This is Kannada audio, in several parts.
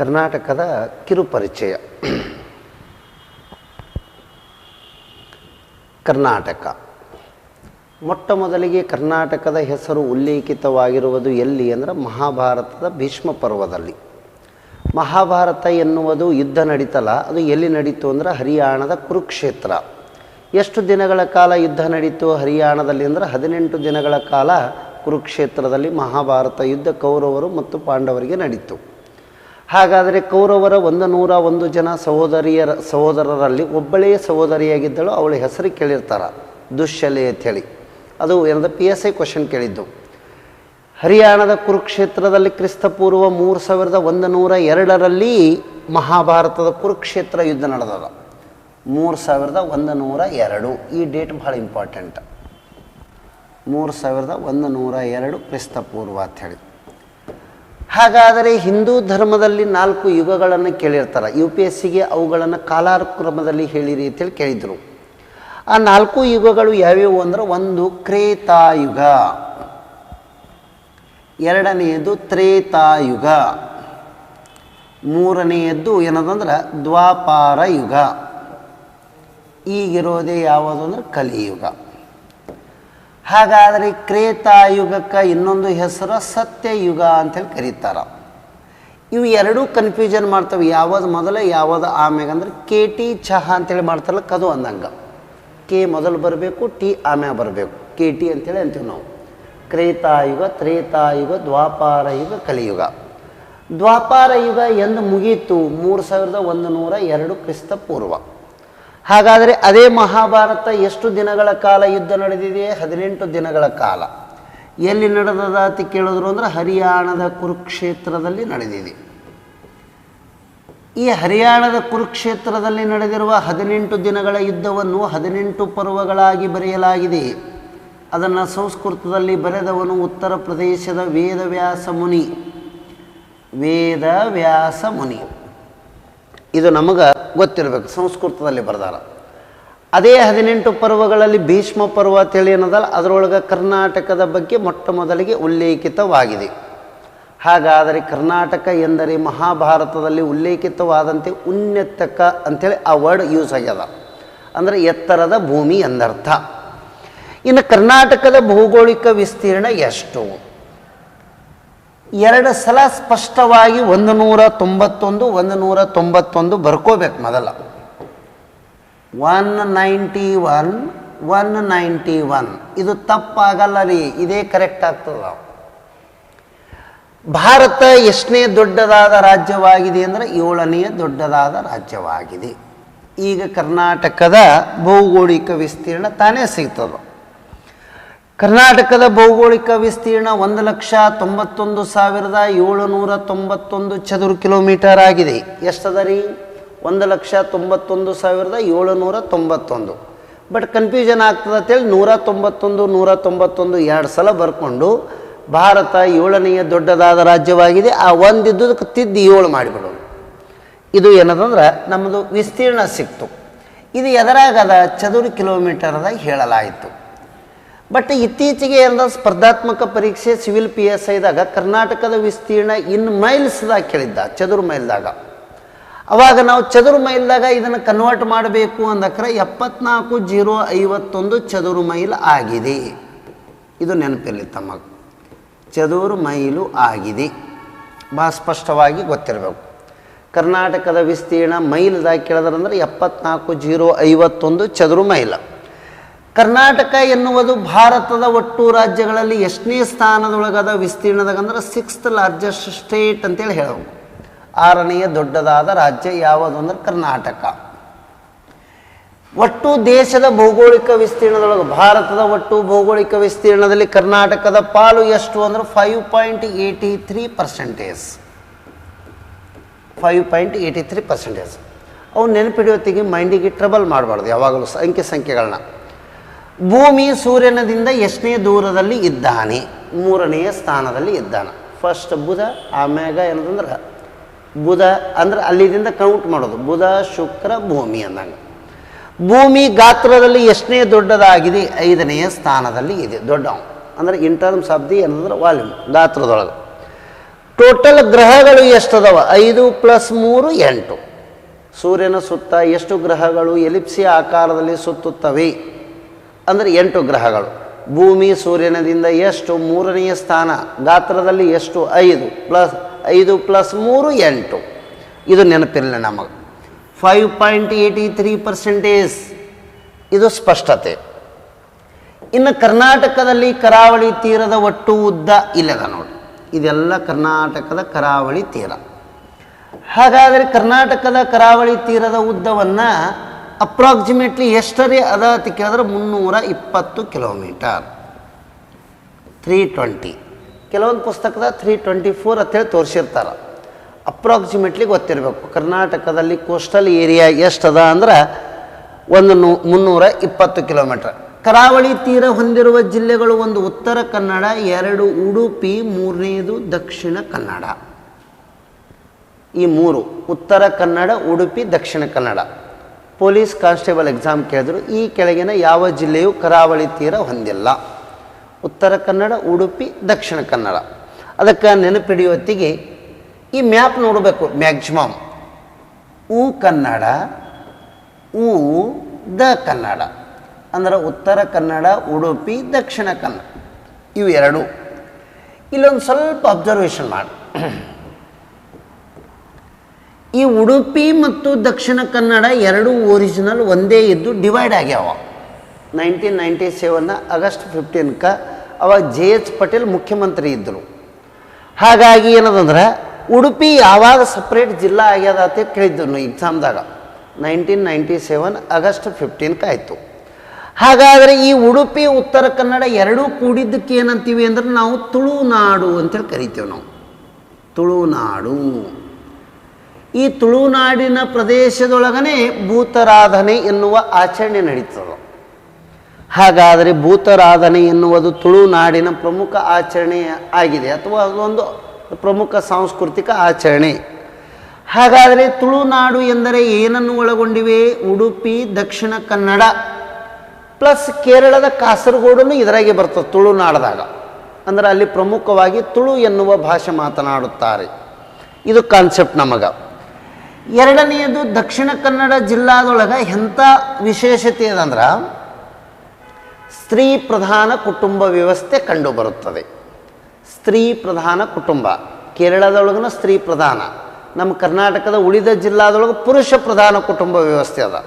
ಕರ್ನಾಟಕದ ಕಿರುಪರಿಚಯ. ಕರ್ನಾಟಕ. ಮೊಟ್ಟ ಮೊದಲಿಗೆ ಕರ್ನಾಟಕದ ಹೆಸರು ಉಲ್ಲೇಖಿತವಾಗಿರುವುದು ಎಲ್ಲಿ ಅಂದರೆ ಮಹಾಭಾರತದ ಭೀಷ್ಮ ಪರ್ವದಲ್ಲಿ. ಮಹಾಭಾರತ ಎನ್ನುವುದು ಯುದ್ಧ ನಡೀತಲ್ಲ, ಅದು ಎಲ್ಲಿ ನಡೀತು ಅಂದರೆ ಹರಿಯಾಣದ ಕುರುಕ್ಷೇತ್ರ. ಎಷ್ಟು ದಿನಗಳ ಕಾಲ ಯುದ್ಧ ನಡೀತು ಹರಿಯಾಣದಲ್ಲಿ ಅಂದರೆ ಹದಿನೆಂಟು ದಿನಗಳ ಕಾಲ ಕುರುಕ್ಷೇತ್ರದಲ್ಲಿ ಮಹಾಭಾರತ ಯುದ್ಧ ಕೌರವರು ಮತ್ತು ಪಾಂಡವರಿಗೆ ನಡೀತು. ಹಾಗಾದರೆ ಕೌರವರ ಒಂದು ನೂರ ಒಂದು ಜನ ಸಹೋದರಿಯರ ಸಹೋದರರಲ್ಲಿ ಒಬ್ಬಳೇ ಸಹೋದರಿಯಾಗಿದ್ದಳು, ಅವಳ ಹೆಸರು ಕೇಳಿರ್ತಾರ ದುಶ್ಶಲೆ ಅಂಥೇಳಿ. ಅದು ಏನದ ಪಿ ಎಸ್ ಐ ಕ್ವಶನ್ ಕೇಳಿದ್ದು. ಹರಿಯಾಣದ ಕುರುಕ್ಷೇತ್ರದಲ್ಲಿ ಕ್ರಿಸ್ತಪೂರ್ವ ಮೂರು ಸಾವಿರದ ಒಂದು ನೂರ ಎರಡರಲ್ಲಿ ಮಹಾಭಾರತದ ಕುರುಕ್ಷೇತ್ರ ಯುದ್ಧ ನಡೆದದ. ಮೂರು ಸಾವಿರದ ಒಂದು ನೂರ ಎರಡು. ಈ ಡೇಟ್ ಭಾಳ ಇಂಪಾರ್ಟೆಂಟ್ ಮೂರು ಸಾವಿರದ ಒಂದು ನೂರ ಎರಡು ಕ್ರಿಸ್ತಪೂರ್ವ ಅಂಥೇಳಿ. ಹಾಗಾದರೆ ಹಿಂದೂ ಧರ್ಮದಲ್ಲಿ ನಾಲ್ಕು ಯುಗಗಳನ್ನು ಕೇಳಿರ್ತಾರೆ. ಯು ಪಿ ಎಸ್ ಸಿಗೆ ಅವುಗಳನ್ನು ಕಾಲಾನುಕ್ರಮದಲ್ಲಿ ಹೇಳಿರಿ ಅಂತೇಳಿ ಕೇಳಿದರು. ಆ ನಾಲ್ಕು ಯುಗಗಳು ಯಾವ್ಯಾವು ಅಂದ್ರೆ ಒಂದು ಕ್ರೇತಾಯುಗ ಎರಡನೆಯದು ತ್ರೇತಾಯುಗ, ಮೂರನೆಯದ್ದು ಏನದಂದ್ರೆ ದ್ವಾಪಾರ ಯುಗ ಈಗಿರೋದೇ ಯಾವುದು ಅಂದ್ರೆ ಕಲಿಯುಗ. ಹಾಗಾದರೆ ಕ್ರೇತಾಯುಗಕ್ಕೆ ಇನ್ನೊಂದು ಹೆಸರು ಸತ್ಯಯುಗ ಅಂತೇಳಿ ಕರೀತಾರ. ಇವು ಎರಡೂ ಕನ್ಫ್ಯೂಷನ್ ಮಾಡ್ತವೆ. ಯಾವುದು ಮೊದಲು, ಯಾವುದು ಆಮ್ಯಾಗ ಅಂದ್ರೆ ಕೆ ಟಿ ಚಹಾ ಅಂತೇಳಿ ಮಾಡ್ತಾರಲ್ಲ ಕದು ಅಂದಂಗೆ. ಕೆ ಮೊದಲು ಬರಬೇಕು, ಟಿ ಆಮ್ಯಾಗ ಬರಬೇಕು. ಕೆ ಟಿ ಅಂತೇಳಿ ಅಂತೀವಿ ನಾವು. ಕ್ರೇತಾಯುಗ ತ್ರೇತಾಯುಗ ದ್ವಾಪಾರ ಯುಗ, ಕಲಿಯುಗ. ದ್ವಾಪಾರ ಯುಗ ಎಂದು ಮುಗೀತು. ಮೂರು ಸಾವಿರದ ಒಂದು ನೂರ ಎರಡು ಕ್ರಿಸ್ತ ಪೂರ್ವ. ಹಾಗಾದರೆ ಅದೇ ಮಹಾಭಾರತ ಎಷ್ಟು ದಿನಗಳ ಕಾಲ ಯುದ್ಧ ನಡೆದಿದೆ? ಹದಿನೆಂಟು ದಿನಗಳ ಕಾಲ. ಎಲ್ಲಿ ನಡೆದದ ಅಂತ ಕೇಳಿದ್ರು ಅಂದ್ರೆ ಹರಿಯಾಣದ ಕುರುಕ್ಷೇತ್ರದಲ್ಲಿ ನಡೆದಿದೆ. ಈ ಹರಿಯಾಣದ ಕುರುಕ್ಷೇತ್ರದಲ್ಲಿ ನಡೆದಿರುವ ಹದಿನೆಂಟು ದಿನಗಳ ಯುದ್ಧವನ್ನು ಹದಿನೆಂಟು ಪರ್ವಗಳಾಗಿ ಬರೆಯಲಾಗಿದೆ. ಅದನ್ನು ಸಂಸ್ಕೃತದಲ್ಲಿ ಬರೆದವನು ಉತ್ತರ ಪ್ರದೇಶದ ವೇದವ್ಯಾಸ ಮುನಿ. ವೇದವ್ಯಾಸ ಮುನಿ. ಇದು ನಮಗೆ ಗೊತ್ತಿರಬೇಕು, ಸಂಸ್ಕೃತದಲ್ಲಿ ಬರ್ದಾರ. ಅದೇ ಹದಿನೆಂಟು ಪರ್ವಗಳಲ್ಲಿ ಭೀಷ್ಮ ಪರ್ವ ಅಂತೇಳಿ ಏನದಲ್ಲ, ಅದರೊಳಗೆ ಕರ್ನಾಟಕದ ಬಗ್ಗೆ ಮೊಟ್ಟ ಮೊದಲಿಗೆ ಉಲ್ಲೇಖಿತವಾಗಿದೆ. ಹಾಗಾದರೆ ಕರ್ನಾಟಕ ಎಂದರೆ ಮಹಾಭಾರತದಲ್ಲಿ ಉಲ್ಲೇಖಿತವಾದಂತೆ ಉನ್ನತಕ ಅಂಥೇಳಿ ಆ ವರ್ಡ್ ಯೂಸ್ ಆಗ್ಯದ. ಅಂದರೆ ಎತ್ತರದ ಭೂಮಿ ಎಂದರ್ಥ. ಇನ್ನು ಕರ್ನಾಟಕದ ಭೌಗೋಳಿಕ ವಿಸ್ತೀರ್ಣ ಎಷ್ಟು? ಎರಡು ಸಲ ಸ್ಪಷ್ಟವಾಗಿ ಒಂದು ನೂರ ತೊಂಬತ್ತೊಂದು, ಒಂದು ನೂರ ತೊಂಬತ್ತೊಂದು ಬರ್ಕೋಬೇಕು ಮೊದಲ. One ninety one one ninety one. ಇದು ತಪ್ಪಾಗಲ್ಲ ರೀ, ಇದೇ ಕರೆಕ್ಟ್ ಆಗ್ತದ. ಭಾರತ ಎಷ್ಟನೇ ದೊಡ್ಡದಾದ ರಾಜ್ಯವಾಗಿದೆ ಅಂದರೆ ಏಳನೆಯ ದೊಡ್ಡದಾದ ರಾಜ್ಯವಾಗಿದೆ. ಈಗ ಕರ್ನಾಟಕದ ಭೌಗೋಳಿಕ ವಿಸ್ತೀರ್ಣ ತಾನೇ ಸಿಗ್ತದೆ. ಕರ್ನಾಟಕದ ಭೌಗೋಳಿಕ ವಿಸ್ತೀರ್ಣ ಒಂದು ಲಕ್ಷ ತೊಂಬತ್ತೊಂದು ಸಾವಿರದ ಏಳುನೂರ ತೊಂಬತ್ತೊಂದು ಚದುರು ಕಿಲೋಮೀಟರ್ ಆಗಿದೆ. ಎಷ್ಟದ ರೀ ಒಂದು ಲಕ್ಷ ತೊಂಬತ್ತೊಂದು ಸಾವಿರದ ಏಳುನೂರ ತೊಂಬತ್ತೊಂದು. ಬಟ್ ಕನ್ಫ್ಯೂಷನ್ ಆಗ್ತದೆ ಅಂತೇಳಿ ನೂರ ತೊಂಬತ್ತೊಂದು ನೂರ ತೊಂಬತ್ತೊಂದು ಎರಡು ಸಲ ಬರ್ಕೊಂಡು ಭಾರತ ಏಳನೆಯ ದೊಡ್ಡದಾದ ರಾಜ್ಯವಾಗಿದೆ. ಆ ಒಂದಿದ್ದದಕ್ಕೆ ತಿದ್ದಿ ಏಳು ಮಾಡಿಬಿಡೋದು ಇದು ಏನದಂದ್ರೆ ನಮ್ಮದು ವಿಸ್ತೀರ್ಣ ಸಿಕ್ತು. ಇದು ಎದರಾಗದ ಚದುರು ಕಿಲೋಮೀಟರ್ದಾಗ ಹೇಳಲಾಯಿತು. ಬಟ್ ಇತ್ತೀಚೆಗೆ ಎಲ್ಲ ಸ್ಪರ್ಧಾತ್ಮಕ ಪರೀಕ್ಷೆ ಸಿವಿಲ್ ಪಿ ಎಸ್ ಐದಾಗ ಕರ್ನಾಟಕದ ವಿಸ್ತೀರ್ಣ ಇನ್ ಮೈಲ್ಸ್ದಾಗ ಕೇಳಿದ್ದ, ಚದುರು ಮೈಲ್ದಾಗ ಅವಾಗ ನಾವು ಚದುರು ಮೈಲ್ದಾಗ ಇದನ್ನು ಕನ್ವರ್ಟ್ ಮಾಡಬೇಕು ಅಂದಕ್ರೆ ಎಪ್ಪತ್ನಾಲ್ಕು ಜೀರೋ ಐವತ್ತೊಂದು ಚದುರು ಮೈಲ್ ಆಗಿದೆ. ಇದು ನೆನಪಿರಲಿ ತಮ್ಮ, ಚದುರು ಮೈಲು ಆಗಿದೆ. ಭಾಳ ಸ್ಪಷ್ಟವಾಗಿ ಗೊತ್ತಿರಬೇಕು. ಕರ್ನಾಟಕದ ವಿಸ್ತೀರ್ಣ ಮೈಲ್ದಾಗ ಕೇಳಿದ್ರಂದ್ರೆ ಎಪ್ಪತ್ನಾಲ್ಕು ಜೀರೋ ಐವತ್ತೊಂದು ಚದುರು ಮೈಲ್ ಕರ್ನಾಟಕ ಎನ್ನುವುದು ಭಾರತದ ಒಟ್ಟು ರಾಜ್ಯಗಳಲ್ಲಿ ಎಷ್ಟನೇ ಸ್ಥಾನದೊಳಗದ ವಿಸ್ತೀರ್ಣದಾಗಂದ್ರೆ ಸಿಕ್ಸ್ತ್ ಲಾರ್ಜೆಸ್ಟ್ ಸ್ಟೇಟ್ ಅಂತೇಳಿ ಹೇಳೋದು ಆರನೆಯ ದೊಡ್ಡದಾದ ರಾಜ್ಯ ಯಾವುದು ಅಂದ್ರೆ ಕರ್ನಾಟಕ. ಒಟ್ಟು ದೇಶದ ಭೌಗೋಳಿಕ ವಿಸ್ತೀರ್ಣದೊಳಗೆ ಭಾರತದ ಒಟ್ಟು ಭೌಗೋಳಿಕ ವಿಸ್ತೀರ್ಣದಲ್ಲಿ ಕರ್ನಾಟಕದ ಪಾಲು ಎಷ್ಟು ಅಂದ್ರೆ five point eighty three percentage five point eighty three percentage ಅವು ನೆನಪಿಡಿಯೋತ್ತಿಗೆ ಮೈಂಡಿಗೆ ಟ್ರಬಲ್ ಮಾಡಬಾರ್ದು ಯಾವಾಗಲೂ ಸಂಖ್ಯೆ ಸಂಖ್ಯೆಗಳನ್ನ ಭೂಮಿ ಸೂರ್ಯನದಿಂದ ಎಷ್ಟನೇ ದೂರದಲ್ಲಿ ಇದ್ದಾನೆ, ಮೂರನೆಯ ಸ್ಥಾನದಲ್ಲಿ ಇದ್ದಾನೆ. ಫಸ್ಟ್ ಬುಧ ಆಮ್ಯಾಗ ಏನದಂದ್ರೆ, ಬುಧ ಅಂದ್ರೆ ಅಲ್ಲಿದಿಂದ ಕೌಂಟ್ ಮಾಡೋದು. ಬುಧ, ಶುಕ್ರ, ಭೂಮಿ ಅಂದಂಗೆ. ಭೂಮಿ ಗಾತ್ರದಲ್ಲಿ ಎಷ್ಟನೇ ದೊಡ್ಡದಾಗಿದೆ, ಐದನೆಯ ಸ್ಥಾನದಲ್ಲಿ ಇದೆ ದೊಡ್ಡ ಅಂದರೆ ಇನ್ ಟರ್ಮ್ಸ್ ಆಫ್ ದಿ ಏನಂದ್ರೆ ವಾಲ್ಯೂಮ್ ಗಾತ್ರದೊಳಗೆ. ಟೋಟಲ್ ಗ್ರಹಗಳು ಎಷ್ಟದವ? ಐದು ಪ್ಲಸ್ ಮೂರು, ಎಂಟು. ಸೂರ್ಯನ ಸುತ್ತ ಎಷ್ಟು ಗ್ರಹಗಳು? ಎಲಿಪ್ಸಿ ಆಕಾರದಲ್ಲಿ ಸುತ್ತುತ್ತವೆ. ಅಂದರೆ ಎಂಟು ಗ್ರಹಗಳು. ಭೂಮಿ, ಸೂರ್ಯನದಿಂದ ಎಷ್ಟು? ಮೂರನೆಯ ಸ್ಥಾನ. ಗಾತ್ರದಲ್ಲಿ ಎಷ್ಟು? ಐದು ಪ್ಲಸ್ ಐದು ಪ್ಲಸ್ ಮೂರು, ಎಂಟು. ಇದು ನೆನಪಿರಲಿಲ್ಲ ನಮಗೆ. Five point eighty three percentage. ಇದು ಸ್ಪಷ್ಟತೆ. ಇನ್ನು ಕರ್ನಾಟಕದಲ್ಲಿ ಕರಾವಳಿ ತೀರದ ಒಟ್ಟು ಉದ್ದ ಇಲ್ಲದ ನೋಡಿ. ಇದೆಲ್ಲ ಕರ್ನಾಟಕದ ಕರಾವಳಿ ತೀರ. ಹಾಗಾದರೆ ಕರ್ನಾಟಕದ ಕರಾವಳಿ ತೀರದ ಉದ್ದವನ್ನು ಅಪ್ರಾಕ್ಸಿಮೇಟ್ಲಿ ಎಷ್ಟರೇ ಅದ ಅಂತ ಕೇಳಿದ್ರೆ ಮುನ್ನೂರ ಇಪ್ಪತ್ತು ಕಿಲೋಮೀಟರ್. ತ್ರೀ ಟ್ವೆಂಟಿ ಕೆಲವೊಂದು ಪುಸ್ತಕದ ತ್ರೀ ಟ್ವೆಂಟಿ ಫೋರ್ ಅಂತೇಳಿ ತೋರಿಸಿರ್ತಾರೆ. ಅಪ್ರಾಕ್ಸಿಮೇಟ್ಲಿ ಗೊತ್ತಿರಬೇಕು. ಕರ್ನಾಟಕದಲ್ಲಿ ಕೋಸ್ಟಲ್ ಏರಿಯಾ ಎಷ್ಟದ ಅಂದ್ರೆ ಒಂದು ನೂ ಮುನ್ನೂರ ಇಪ್ಪತ್ತು ಕಿಲೋಮೀಟರ್. ಕರಾವಳಿ ತೀರ ಹೊಂದಿರುವ ಜಿಲ್ಲೆಗಳು ಒಂದು ಉತ್ತರ ಕನ್ನಡ, ಎರಡು ಉಡುಪಿ, ಮೂರನೇದು ದಕ್ಷಿಣ ಕನ್ನಡ. ಈ ಮೂರು, Uttara Kannada, Udupi, Dakshina Kannada. Police constable exam ಕೇಳಿದ್ರು, ಈ ಕೆಳಗಿನ ಯಾವ ಜಿಲ್ಲೆಯು ಕರಾವಳಿ ತೀರ ಹೊಂದಿಲ್ಲ. ಉತ್ತರ ಕನ್ನಡ, ಉಡುಪಿ, ದಕ್ಷಿಣ ಕನ್ನಡ. ಅದಕ್ಕೆ ನೆನಪಿಡಿಯೋತ್ತಿಗೆ ಈ ಮ್ಯಾಪ್ ನೋಡಬೇಕು, ಮ್ಯಾಕ್ಸಿಮಮ್. ಉ ಕನ್ನಡ ಉ ದ ಕನ್ನಡ. ಅಂದ್ರೆ ಉತ್ತರ ಕನ್ನಡ, ಉಡುಪಿ, ದಕ್ಷಿಣ ಕನ್ನಡ. ಇವು ಎರಡು. ಇಲ್ಲೊಂದು ಸ್ವಲ್ಪ ಅಬ್ಸರ್ವೇಷನ್ ಮಾಡಿ. ಈ ಉಡುಪಿ ಮತ್ತು ದಕ್ಷಿಣ ಕನ್ನಡ ಎರಡು ಒರಿಜಿನಲ್ ಒಂದೇ ಇದ್ದು ಡಿವೈಡ್ ಆಗ್ಯಾವ. ನೈನ್ಟೀನ್ ನೈಂಟಿ ಸೆವೆನ್ ಆಗಸ್ಟ್ ಫಿಫ್ಟೀನ್ಕ ಅವಾಗ ಜೆ ಎಚ್ ಪಟೇಲ್ ಮುಖ್ಯಮಂತ್ರಿ ಇದ್ದರು ಹಾಗಾಗಿ ಏನದಂದ್ರೆ, ಉಡುಪಿ ಯಾವಾಗ ಸಪ್ರೇಟ್ ಜಿಲ್ಲಾ ಆಗ್ಯದ ಅಂತ ಕೇಳಿದ್ದು ಎಕ್ಸಾಮ್ದಾಗ ನೈನ್ಟೀನ್ ನೈಂಟಿ ಸೆವೆನ್ ಆಗಸ್ಟ್ ಫಿಫ್ಟೀನ್ಕ ಆಯಿತು. ಹಾಗಾದರೆ ಈ ಉಡುಪಿ, ಉತ್ತರ ಕನ್ನಡ ಎರಡೂ ಕೂಡಿದ್ದಕ್ಕೆ ಏನಂತೀವಿ ಅಂದ್ರೆ ನಾವು ತುಳುನಾಡು ಅಂತೇಳಿ ಕರಿತೀವಿ ನಾವು. ತುಳುನಾಡು. ಈ ತುಳುನಾಡಿನ ಪ್ರದೇಶದೊಳಗನೆ ಭೂತರಾಧನೆ ಎನ್ನುವ ಆಚರಣೆ ನಡೀತದೆ. ಹಾಗಾದರೆ ಭೂತರಾಧನೆ ಎನ್ನುವುದು ತುಳುನಾಡಿನ ಪ್ರಮುಖ ಆಚರಣೆ ಆಗಿದೆ ಅಥವಾ ಅದೊಂದು ಪ್ರಮುಖ ಸಾಂಸ್ಕೃತಿಕ ಆಚರಣೆ. ಹಾಗಾದರೆ ತುಳುನಾಡು ಎಂದರೆ ಏನನ್ನು ಒಳಗೊಂಡಿವೆ? ಉಡುಪಿ, ದಕ್ಷಿಣ ಕನ್ನಡ ಪ್ಲಸ್ ಕೇರಳದ ಕಾಸರಗೋಡನ್ನು ಇದರಾಗೆ ಬರ್ತದೆ ತುಳುನಾಡದಾಗ. ಅಂದರೆ ಅಲ್ಲಿ ಪ್ರಮುಖವಾಗಿ ತುಳು ಎನ್ನುವ ಭಾಷೆ ಮಾತನಾಡುತ್ತಾರೆ. ಇದು ಕಾನ್ಸೆಪ್ಟ್ ನಮಗೆ. ಎರಡನೆಯದು ದಕ್ಷಿಣ ಕನ್ನಡ ಜಿಲ್ಲಾದೊಳಗೆ ಎಂಥ ವಿಶೇಷತೆ ಅದಂದ್ರೆ ಸ್ತ್ರೀ ಪ್ರಧಾನ ಕುಟುಂಬ ವ್ಯವಸ್ಥೆ ಕಂಡುಬರುತ್ತದೆ. ಸ್ತ್ರೀ ಪ್ರಧಾನ ಕುಟುಂಬ, ಕೇರಳದೊಳಗನ ಸ್ತ್ರೀ ಪ್ರಧಾನ, ನಮ್ಮ ಕರ್ನಾಟಕದ ಉಳಿದ ಜಿಲ್ಲಾದೊಳಗೆ ಪುರುಷ ಪ್ರಧಾನ ಕುಟುಂಬ ವ್ಯವಸ್ಥೆ ಅದ.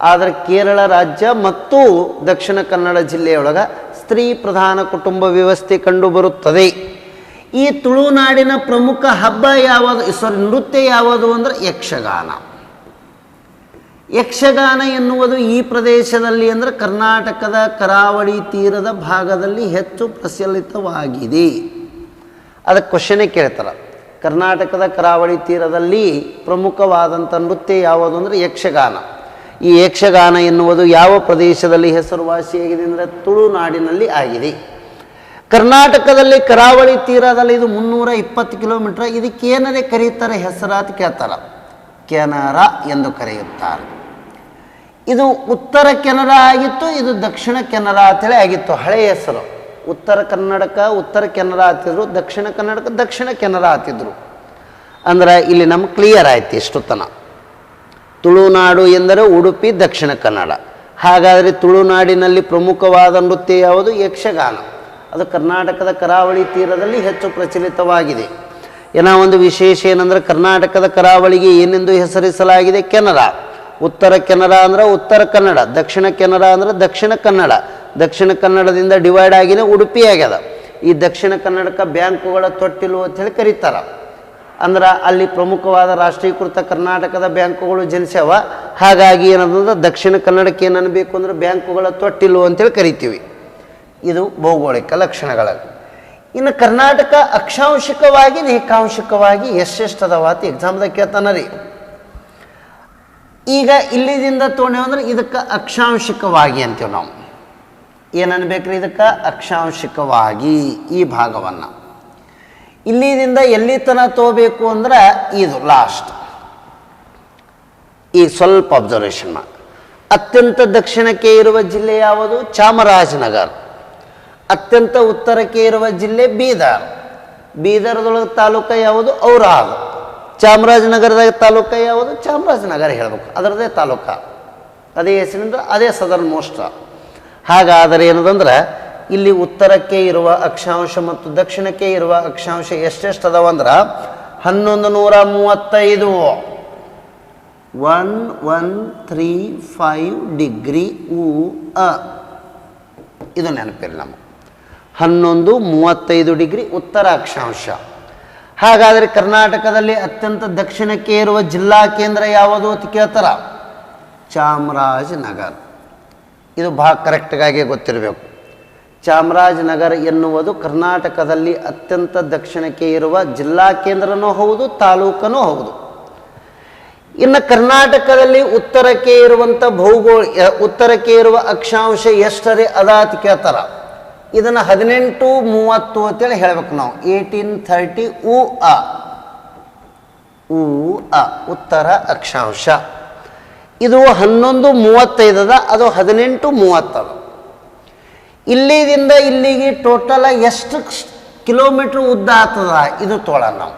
ಆದರೆ ಕೇರಳ ರಾಜ್ಯ ಮತ್ತು ದಕ್ಷಿಣ ಕನ್ನಡ ಜಿಲ್ಲೆಯೊಳಗೆ ಸ್ತ್ರೀ ಪ್ರಧಾನ ಕುಟುಂಬ ವ್ಯವಸ್ಥೆ ಕಂಡುಬರುತ್ತದೆ. ಈ ತುಳುನಾಡಿನ ಪ್ರಮುಖ ಹಬ್ಬ ಯಾವುದು? ಸಾರಿ ನೃತ್ಯ ಯಾವುದು ಅಂದರೆ ಯಕ್ಷಗಾನ. ಯಕ್ಷಗಾನ ಎನ್ನುವುದು ಈ ಪ್ರದೇಶದಲ್ಲಿ ಅಂದರೆ ಕರ್ನಾಟಕದ ಕರಾವಳಿ ತೀರದ ಭಾಗದಲ್ಲಿ ಹೆಚ್ಚು ಪ್ರಚಲಿತವಾಗಿದೆ. ಅದಕ್ಕೆ ಕ್ವಶನೇ ಕೇಳ್ತಾರೆ. ಕರ್ನಾಟಕದ ಕರಾವಳಿ ತೀರದಲ್ಲಿ ಪ್ರಮುಖವಾದಂಥ ನೃತ್ಯ ಯಾವುದು ಅಂದರೆ ಯಕ್ಷಗಾನ. ಈ ಯಕ್ಷಗಾನ ಎನ್ನುವುದು ಯಾವ ಪ್ರದೇಶದಲ್ಲಿ ಹೆಸರುವಾಸಿಯಾಗಿದೆ ಅಂದರೆ ತುಳುನಾಡಿನಲ್ಲಿ ಆಗಿದೆ. ಕರ್ನಾಟಕದಲ್ಲಿ ಕರಾವಳಿ ತೀರದಲ್ಲಿ ಇದು ಮುನ್ನೂರ ಇಪ್ಪತ್ತು ಕಿಲೋಮೀಟ್ರ್. ಇದಕ್ಕೇನದೇ ಕರೀತಾರೆ ಹೆಸರಾತ್ ಕೇಳ್ತಾರೆ? ಕೆನರ ಎಂದು ಕರೆಯುತ್ತಾರೆ. ಇದು ಉತ್ತರ ಕೆನರಾ ಆಗಿತ್ತು, ಇದು ದಕ್ಷಿಣ ಕೆನರಾ ಅಂತೇಳಿ ಆಗಿತ್ತು ಹಳೆಯ ಹೆಸರು. ಉತ್ತರ ಕನ್ನಡಕ, ಉತ್ತರ ಕೆನರಾ ಆತಿದ್ರು ದಕ್ಷಿಣ ಕನ್ನಡಕ, ದಕ್ಷಿಣ ಕೆನರಾ ಆತಿದ್ರು ಅಂದ್ರೆ ಇಲ್ಲಿ ನಮ್ಗೆ ಕ್ಲಿಯರ್ ಆಯ್ತು ಇಷ್ಟು ತನ ತುಳುನಾಡು ಎಂದರೆ ಉಡುಪಿ, ದಕ್ಷಿಣ ಕನ್ನಡ. ಹಾಗಾದರೆ ತುಳುನಾಡಿನಲ್ಲಿ ಪ್ರಮುಖವಾದ ನೃತ್ಯ ಯಾವುದು? ಯಕ್ಷಗಾನ. ಅದು ಕರ್ನಾಟಕದ ಕರಾವಳಿ ತೀರದಲ್ಲಿ ಹೆಚ್ಚು ಪ್ರಚಲಿತವಾಗಿದೆ. ಏನೋ ಒಂದು ವಿಶೇಷ ಏನಂದ್ರೆ ಕರ್ನಾಟಕದ ಕರಾವಳಿಗೆ ಏನೆಂದು ಹೆಸರಿಸಲಾಗಿದೆ ಕೆನರಾ ಉತ್ತರ ಕೆನರಾ ಅಂದರೆ ಉತ್ತರ ಕನ್ನಡ, ದಕ್ಷಿಣ ಕೆನರಾ ಅಂದ್ರೆ ದಕ್ಷಿಣ ಕನ್ನಡ. ದಕ್ಷಿಣ ಕನ್ನಡದಿಂದ ಡಿವೈಡ್ ಆಗಿನೇ ಉಡುಪಿ ಆಗ್ಯದ ಈ ದಕ್ಷಿಣ ಕನ್ನಡಕ್ಕೆ ಬ್ಯಾಂಕುಗಳ ತೊಟ್ಟಿಲು ಅಂತ ಹೇಳಿ ಕರೀತಾರೆ. ಅಂದ್ರೆ ಅಲ್ಲಿ ಪ್ರಮುಖವಾದ ರಾಷ್ಟ್ರೀಕೃತ ಕರ್ನಾಟಕದ ಬ್ಯಾಂಕುಗಳು ಜನಿಸ್ಯಾವ. ಹಾಗಾಗಿ ಏನಂದ್ರೆ ದಕ್ಷಿಣ ಕನ್ನಡಕ್ಕೆ ಏನು ಅನ್ಬೇಕು ಅಂದ್ರೆ ಬ್ಯಾಂಕುಗಳ ತೊಟ್ಟಿಲು ಅಂತೇಳಿ ಕರಿತೀವಿ. ಇದು ಭೌಗೋಳಿಕ ಲಕ್ಷಣಗಳ ಇನ್ನು ಕರ್ನಾಟಕ ಅಕ್ಷಾಂಶಿಕವಾಗಿ ನೇಕಾಂಶಿಕವಾಗಿ ಎಷ್ಟೆಷ್ಟದವ ಅಂತ ಎಕ್ಸಾಮ್ದಾಗ ಕೇಳ್ತಾನ ರೀ. ಈಗ ಇಲ್ಲಿದಿಂದ ಅಂದ್ರೆ ಇದಕ್ಕೆ ಅಕ್ಷಾಂಶಿಕವಾಗಿ ಅಂತೀವಿ ನಾವು. ಏನನ್ಬೇಕ್ರಿ ಇದಕ್ಕೆ? ಅಕ್ಷಾಂಶಿಕವಾಗಿ ಈ ಭಾಗವನ್ನು. ಇಲ್ಲಿದಿಂದ ಎಲ್ಲಿ ತನಕ ತೋಬೇಕು ಅಂದ್ರೆ ಇದು ಲಾಸ್ಟ್ ಈ ಸ್ವಲ್ಪ ಅಬ್ಸರ್ವೇಷನ್ ಅತ್ಯಂತ ದಕ್ಷಿಣಕ್ಕೆ ಇರುವ ಜಿಲ್ಲೆ ಯಾವುದು? ಚಾಮರಾಜನಗರ. ಅತ್ಯಂತ ಉತ್ತರಕ್ಕೆ ಇರುವ ಜಿಲ್ಲೆ ಬೀದರ್. ಬೀದರ್ದೊಳಗೆ ತಾಲೂಕ ಯಾವುದು? ಔರಾದ್ ಚಾಮರಾಜನಗರದಾಗ ತಾಲೂಕ ಯಾವುದು? ಚಾಮರಾಜನಗರ ಹೇಳಬೇಕು. ಅದರದೇ ತಾಲೂಕ. ಅದೇ ಹೆಸರಿಂದ ಅದೇ ಸದರ್ನ್ ಮೋಸ್ಟ್ ಹಾಗಾದರೆ ಏನದಂದ್ರೆ, ಇಲ್ಲಿ ಉತ್ತರಕ್ಕೆ ಇರುವ ಅಕ್ಷಾಂಶ ಮತ್ತು ದಕ್ಷಿಣಕ್ಕೆ ಇರುವ ಅಕ್ಷಾಂಶ ಎಷ್ಟೆಷ್ಟು ಅದಾವ ಅಂದ್ರೆ, ಹನ್ನೊಂದು ನೂರ ಮೂವತ್ತೈದು. One one, three, five degree ಉ, ಅ. ಇದು ನೆನಪಿರಲಿ ನಮಗೆ. ಹನ್ನೊಂದು ಮೂವತ್ತೈದು ಡಿಗ್ರಿ ಉತ್ತರ ಅಕ್ಷಾಂಶ ಹಾಗಾದರೆ ಕರ್ನಾಟಕದಲ್ಲಿ ಅತ್ಯಂತ ದಕ್ಷಿಣಕ್ಕೆ ಇರುವ ಜಿಲ್ಲಾ ಕೇಂದ್ರ ಯಾವುದು ಅಂತ ಕೇಳ್ತಾರ? ಚಾಮರಾಜನಗರ. ಇದು ಭಾಳ ಕರೆಕ್ಟಾಗಿ ಗೊತ್ತಿರಬೇಕು. ಚಾಮರಾಜನಗರ ಎನ್ನುವುದು ಕರ್ನಾಟಕದಲ್ಲಿ ಅತ್ಯಂತ ದಕ್ಷಿಣಕ್ಕೆ ಇರುವ ಜಿಲ್ಲಾ ಕೇಂದ್ರನೂ ಹೌದು, ತಾಲೂಕನೂ ಹೌದು. ಇನ್ನು ಕರ್ನಾಟಕದಲ್ಲಿ ಉತ್ತರಕ್ಕೆ ಇರುವಂಥ ಭೌಗೋಳ, ಉತ್ತರಕ್ಕೆ ಇರುವ ಅಕ್ಷಾಂಶ ಎಷ್ಟರೇ ಅದಾತ್ ಕೇಳ್ತಾರ? ಇದನ್ನು ಹದಿನೆಂಟು ಮೂವತ್ತು ಅಂತೇಳಿ ಹೇಳ್ಬೇಕು ನಾವು. ಏಯ್ಟೀನ್ ಥರ್ಟಿ ಉ ಅ. ಉ ಅ, ಉತ್ತರ ಅಕ್ಷಾಂಶ. ಇದು ಹನ್ನೊಂದು ಮೂವತ್ತೈದದ ಅದು ಹದಿನೆಂಟು ಮೂವತ್ತದ ಇಲ್ಲಿದಿಂದ ಇಲ್ಲಿಗೆ ಟೋಟಲ್ ಎಷ್ಟು ಕಿಲೋಮೀಟ್ರ್ ಉದ್ದ ಆಗ್ತದ? ಇದು ತೋಳ ನಾವು.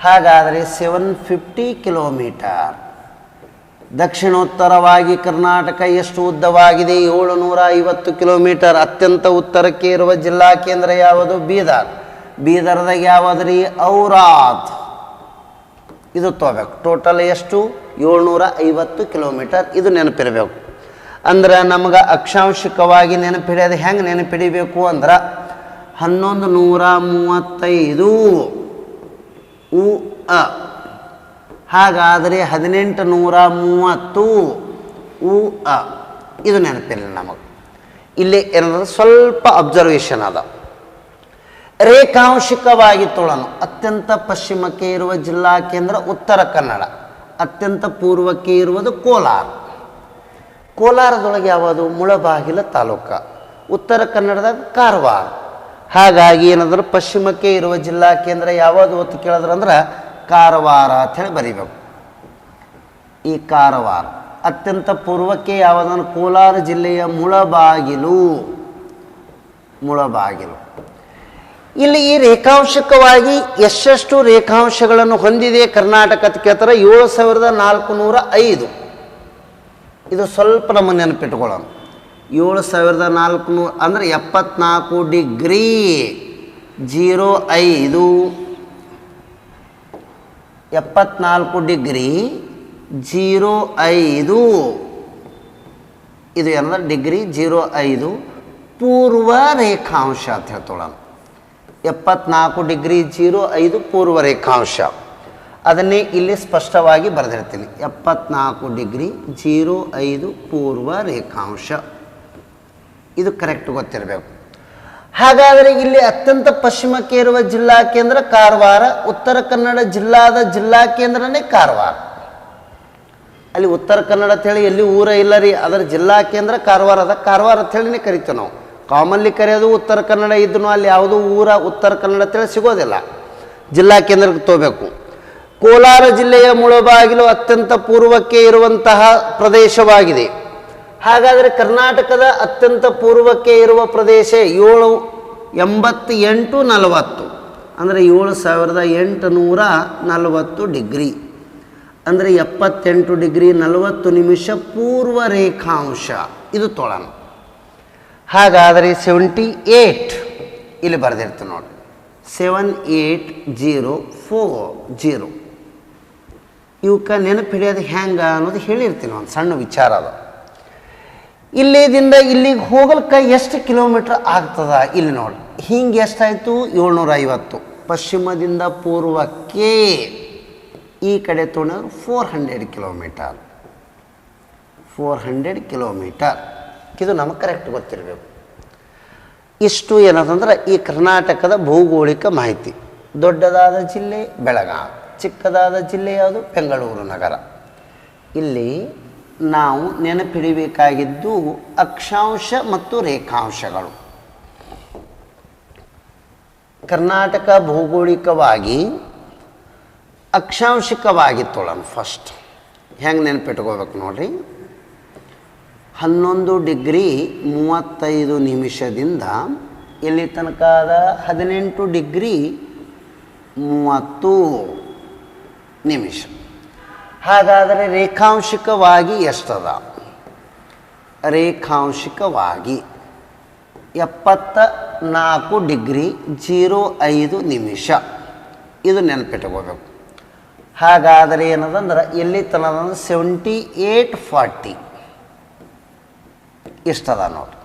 ಹಾಗಾದರೆ ಸೆವೆನ್ ಫಿಫ್ಟಿ ಕಿಲೋಮೀಟರ್ ದಕ್ಷಿಣೋತ್ತರವಾಗಿ ಕರ್ನಾಟಕ ಎಷ್ಟು ಉದ್ದವಾಗಿದೆ? ಏಳುನೂರ ಐವತ್ತು ಕಿಲೋಮೀಟರ್. ಅತ್ಯಂತ ಉತ್ತರಕ್ಕೆ ಇರುವ ಜಿಲ್ಲಾ ಕೇಂದ್ರ ಯಾವುದು? ಬೀದರ್. ಬೀದರ್ದಾಗ ರೀ ಔರಾತ್ ಇದು ತೋಬೇಕು ಟೋಟಲ್ ಎಷ್ಟು? ಏಳ್ನೂರ ಐವತ್ತು ಕಿಲೋಮೀಟರ್. ಇದು ನೆನಪಿರಬೇಕು. ಅಂದ್ರೆ ನಮ್ಗೆ ಅಕ್ಷಾಂಶಿಕವಾಗಿ ನೆನಪಿಡಿಯೋದು ಹೆಂಗೆ ನೆನಪಿಡಿಬೇಕು ಅಂದ್ರೆ ಹನ್ನೊಂದು ನೂರ ಮೂವತ್ತೈದು. ಉ ಹಾಗಾದರೆ ಹದಿನೆಂಟು ನೂರ ಮೂವತ್ತು ಉ ಅ. ಇದು ನೆನಪಿಲ್ಲ ನಮಗೆ. ಇಲ್ಲಿ ಏನಂದ್ರೆ ಸ್ವಲ್ಪ ಅಬ್ಸರ್ವೇಷನ್ ಅದ. ರೇಖಾಂಶಿಕವಾಗಿ ತೊಳನು. ಅತ್ಯಂತ ಪಶ್ಚಿಮಕ್ಕೆ ಇರುವ ಜಿಲ್ಲಾ ಕೇಂದ್ರ ಉತ್ತರ ಕನ್ನಡ. ಅತ್ಯಂತ ಪೂರ್ವಕ್ಕೆ ಇರುವುದು ಕೋಲಾರ. ಕೋಲಾರದೊಳಗೆ ಯಾವುದು? ಮುಳಬಾಗಿಲ ತಾಲೂಕ. ಉತ್ತರ ಕನ್ನಡದಾಗ ಕಾರವಾರ. ಹಾಗಾಗಿ ಏನಾದರೂ ಪಶ್ಚಿಮಕ್ಕೆ ಇರುವ ಜಿಲ್ಲಾ ಕೇಂದ್ರ ಯಾವುದು ಅಂತ ಕೇಳಿದ್ರಂದ್ರೆ ಕಾರವಾರ ಅಂಥೇಳಿ ಬರಿಬೇಕು. ಈ ಕಾರವಾರ. ಅತ್ಯಂತ ಪೂರ್ವಕ್ಕೆ ಯಾವುದನ್ನು? ಕೋಲಾರ ಜಿಲ್ಲೆಯ ಮುಳಬಾಗಿಲು. ಮುಳಬಾಗಿಲು. ಇಲ್ಲಿ ಈ ರೇಖಾಂಶಕವಾಗಿ ಎಷ್ಟೆಷ್ಟು ರೇಖಾಂಶಗಳನ್ನು ಹೊಂದಿದೆ ಕರ್ನಾಟಕ ಅಂತ ಕೇಳ್ತಾರೆ? ಏಳು ಸಾವಿರದ ನಾಲ್ಕು ನೂರ ಐದು. ಇದು ಸ್ವಲ್ಪ ನಮ್ಮ ನೆನಪಿಟ್ಕೊಳ್ಳೋಣ. ಏಳು ಸಾವಿರದ ನಾಲ್ಕು ನೂರು ಅಂದರೆ ಎಪ್ಪತ್ನಾಲ್ಕು ಡಿಗ್ರಿ. ಜೀರೋ ಐದು. ಎಪ್ಪತ್ನಾಲ್ಕು ಡಿಗ್ರಿ ಜೀರೋ ಐದು. ಇದು ಏನಂದ್ರೆ ಡಿಗ್ರಿ ಜೀರೋ ಐದು. ಪೂರ್ವ ರೇಖಾಂಶ ಅಂತ ಹೇಳ್ತೋಳ ಎಪ್ಪತ್ನಾಲ್ಕು ಡಿಗ್ರಿ ಜೀರೋ ಐದು ಪೂರ್ವ ರೇಖಾಂಶ. ಅದನ್ನೇ ಇಲ್ಲಿ ಸ್ಪಷ್ಟವಾಗಿ ಬರೆದಿರ್ತೀನಿ. ಎಪ್ಪತ್ನಾಲ್ಕು ಡಿಗ್ರಿ ಜೀರೋ ಐದು ಪೂರ್ವ ರೇಖಾಂಶ. ಇದು ಕರೆಕ್ಟ್ ಗೊತ್ತಿರಬೇಕು. ಹಾಗಾದರೆ ಇಲ್ಲಿ ಅತ್ಯಂತ ಪಶ್ಚಿಮಕ್ಕೆ ಇರುವ ಜಿಲ್ಲಾ ಕೇಂದ್ರ ಕಾರವಾರ, ಉತ್ತರ ಕನ್ನಡ ಜಿಲ್ಲಾದ ಜಿಲ್ಲಾ ಕೇಂದ್ರನೇ ಕಾರವಾರ. ಅಲ್ಲಿ ಉತ್ತರ ಕನ್ನಡ ಅಂತ ಹೇಳಿ ಎಲ್ಲಿ ಊರ ಇಲ್ಲ ರೀ ಅದರ ಜಿಲ್ಲಾ ಕೇಂದ್ರ ಕಾರವಾರ ಅದ. ಕಾರವಾರ ಅಂತೇಳಿನೇ ಕರಿತೇವೆ ನಾವು. ಕಾಮನ್ಲಿ ಕರೆಯೋದು ಉತ್ತರ ಕನ್ನಡ ಇದ್ರೂ ಅಲ್ಲಿ ಯಾವುದೂ ಊರ ಉತ್ತರ ಕನ್ನಡ ಅಂತೇಳಿ ಸಿಗೋದಿಲ್ಲ. ಜಿಲ್ಲಾ ಕೇಂದ್ರಕ್ಕೆ ತೋಬೇಕು. ಕೋಲಾರ ಜಿಲ್ಲೆಯ ಮುಳಬಾಗಿಲು ಅತ್ಯಂತ ಪೂರ್ವಕ್ಕೆ ಇರುವಂತಹ ಪ್ರದೇಶವಾಗಿದೆ. ಹಾಗಾದರೆ ಕರ್ನಾಟಕದ ಅತ್ಯಂತ ಪೂರ್ವಕ್ಕೆ ಇರುವ ಪ್ರದೇಶ ಏಳು ಎಂಬತ್ತು ಎಂಟು ನಲವತ್ತು. ಅಂದರೆ ಏಳು ಸಾವಿರದ ಎಂಟುನೂರ ನಲವತ್ತು ಡಿಗ್ರಿ. ಅಂದರೆ ಎಪ್ಪತ್ತೆಂಟು ಡಿಗ್ರಿ ನಲವತ್ತು ನಿಮಿಷ ಪೂರ್ವ ರೇಖಾಂಶ. ಇದು ತೊಳನು ಹಾಗಾದರೆ ಸೆವೆಂಟಿ ಏಟ್ ಇಲ್ಲಿ ಬರೆದಿರ್ತೀನಿ ನೋಡಿ. Seven eight zero four zero ಇವಕ್ಕೆ ನೆನಪು ಹಿಡಿಯೋದು ಹೆಂಗೆ ಅನ್ನೋದು ಹೇಳಿರ್ತೀನಿ ಒಂದು ಸಣ್ಣ ವಿಚಾರ ಅದು. ಇಲ್ಲಿದಿಂದ ಇಲ್ಲಿಗೆ ಹೋಗಲಿಕ್ಕೆ ಎಷ್ಟು ಕಿಲೋಮೀಟ್ರ್ ಆಗ್ತದ? ಇಲ್ಲಿ ನೋಡಿ. ಹಿಂಗೆ ಎಷ್ಟಾಯಿತು? ಏಳ್ನೂರ ಐವತ್ತು ಪಶ್ಚಿಮದಿಂದ ಪೂರ್ವಕ್ಕೆ ಈ ಕಡೆ ತೊಗೊಂಡ್ರೆ four hundred kilometre. Four hundred kilometre. ಇದು ನಮಗೆ ಕರೆಕ್ಟ್ ಗೊತ್ತಿರಬೇಕು. ಇಷ್ಟು ಏನದಂದ್ರೆ ಈ ಕರ್ನಾಟಕದ ಭೌಗೋಳಿಕ ಮಾಹಿತಿ. ದೊಡ್ಡದಾದ ಜಿಲ್ಲೆ ಬೆಳಗಾವಿ, ಚಿಕ್ಕದಾದ ಜಿಲ್ಲೆ ಯಾವುದು? ಬೆಂಗಳೂರು ನಗರ. ಇಲ್ಲಿ ನಾವು ನೆನಪಿಡಬೇಕಾಗಿದ್ದು ಅಕ್ಷಾಂಶ ಮತ್ತು ರೇಖಾಂಶಗಳು. ಕರ್ನಾಟಕ ಭೌಗೋಳಿಕವಾಗಿ ಅಕ್ಷಾಂಶಿಕವಾಗಿ ತೊಳೋಣ ಫಸ್ಟ್ ಹೆಂಗೆ ನೆನಪಿಟ್ಕೋಬೇಕು ನೋಡ್ರಿ? ಹನ್ನೊಂದು ಡಿಗ್ರಿ ಮೂವತ್ತೈದು ನಿಮಿಷದಿಂದ ಇಲ್ಲಿ ತನಕ ಆದ ಹದಿನೆಂಟು ಡಿಗ್ರಿ ಮೂವತ್ತು ನಿಮಿಷ. ಹಾಗಾದರೆ ರೇಖಾಂಶಿಕವಾಗಿ ಎಷ್ಟದ? ರೇಖಾಂಶಿಕವಾಗಿ ಎಪ್ಪತ್ತ ನಾಲ್ಕು ಡಿಗ್ರಿ ಜೀರೋ ಐದು ನಿಮಿಷ. ಇದು ನೆನಪಿಟ್ಕೋಬೇಕು. ಹಾಗಾದರೆ ಏನದಂದ್ರೆ ಎಲ್ಲಿ ತನದಂದ್ರೆ ಸೆವೆಂಟಿ ಏಟ್ ಫಾರ್ಟಿ ಇಷ್ಟದ ನೋಡಿ.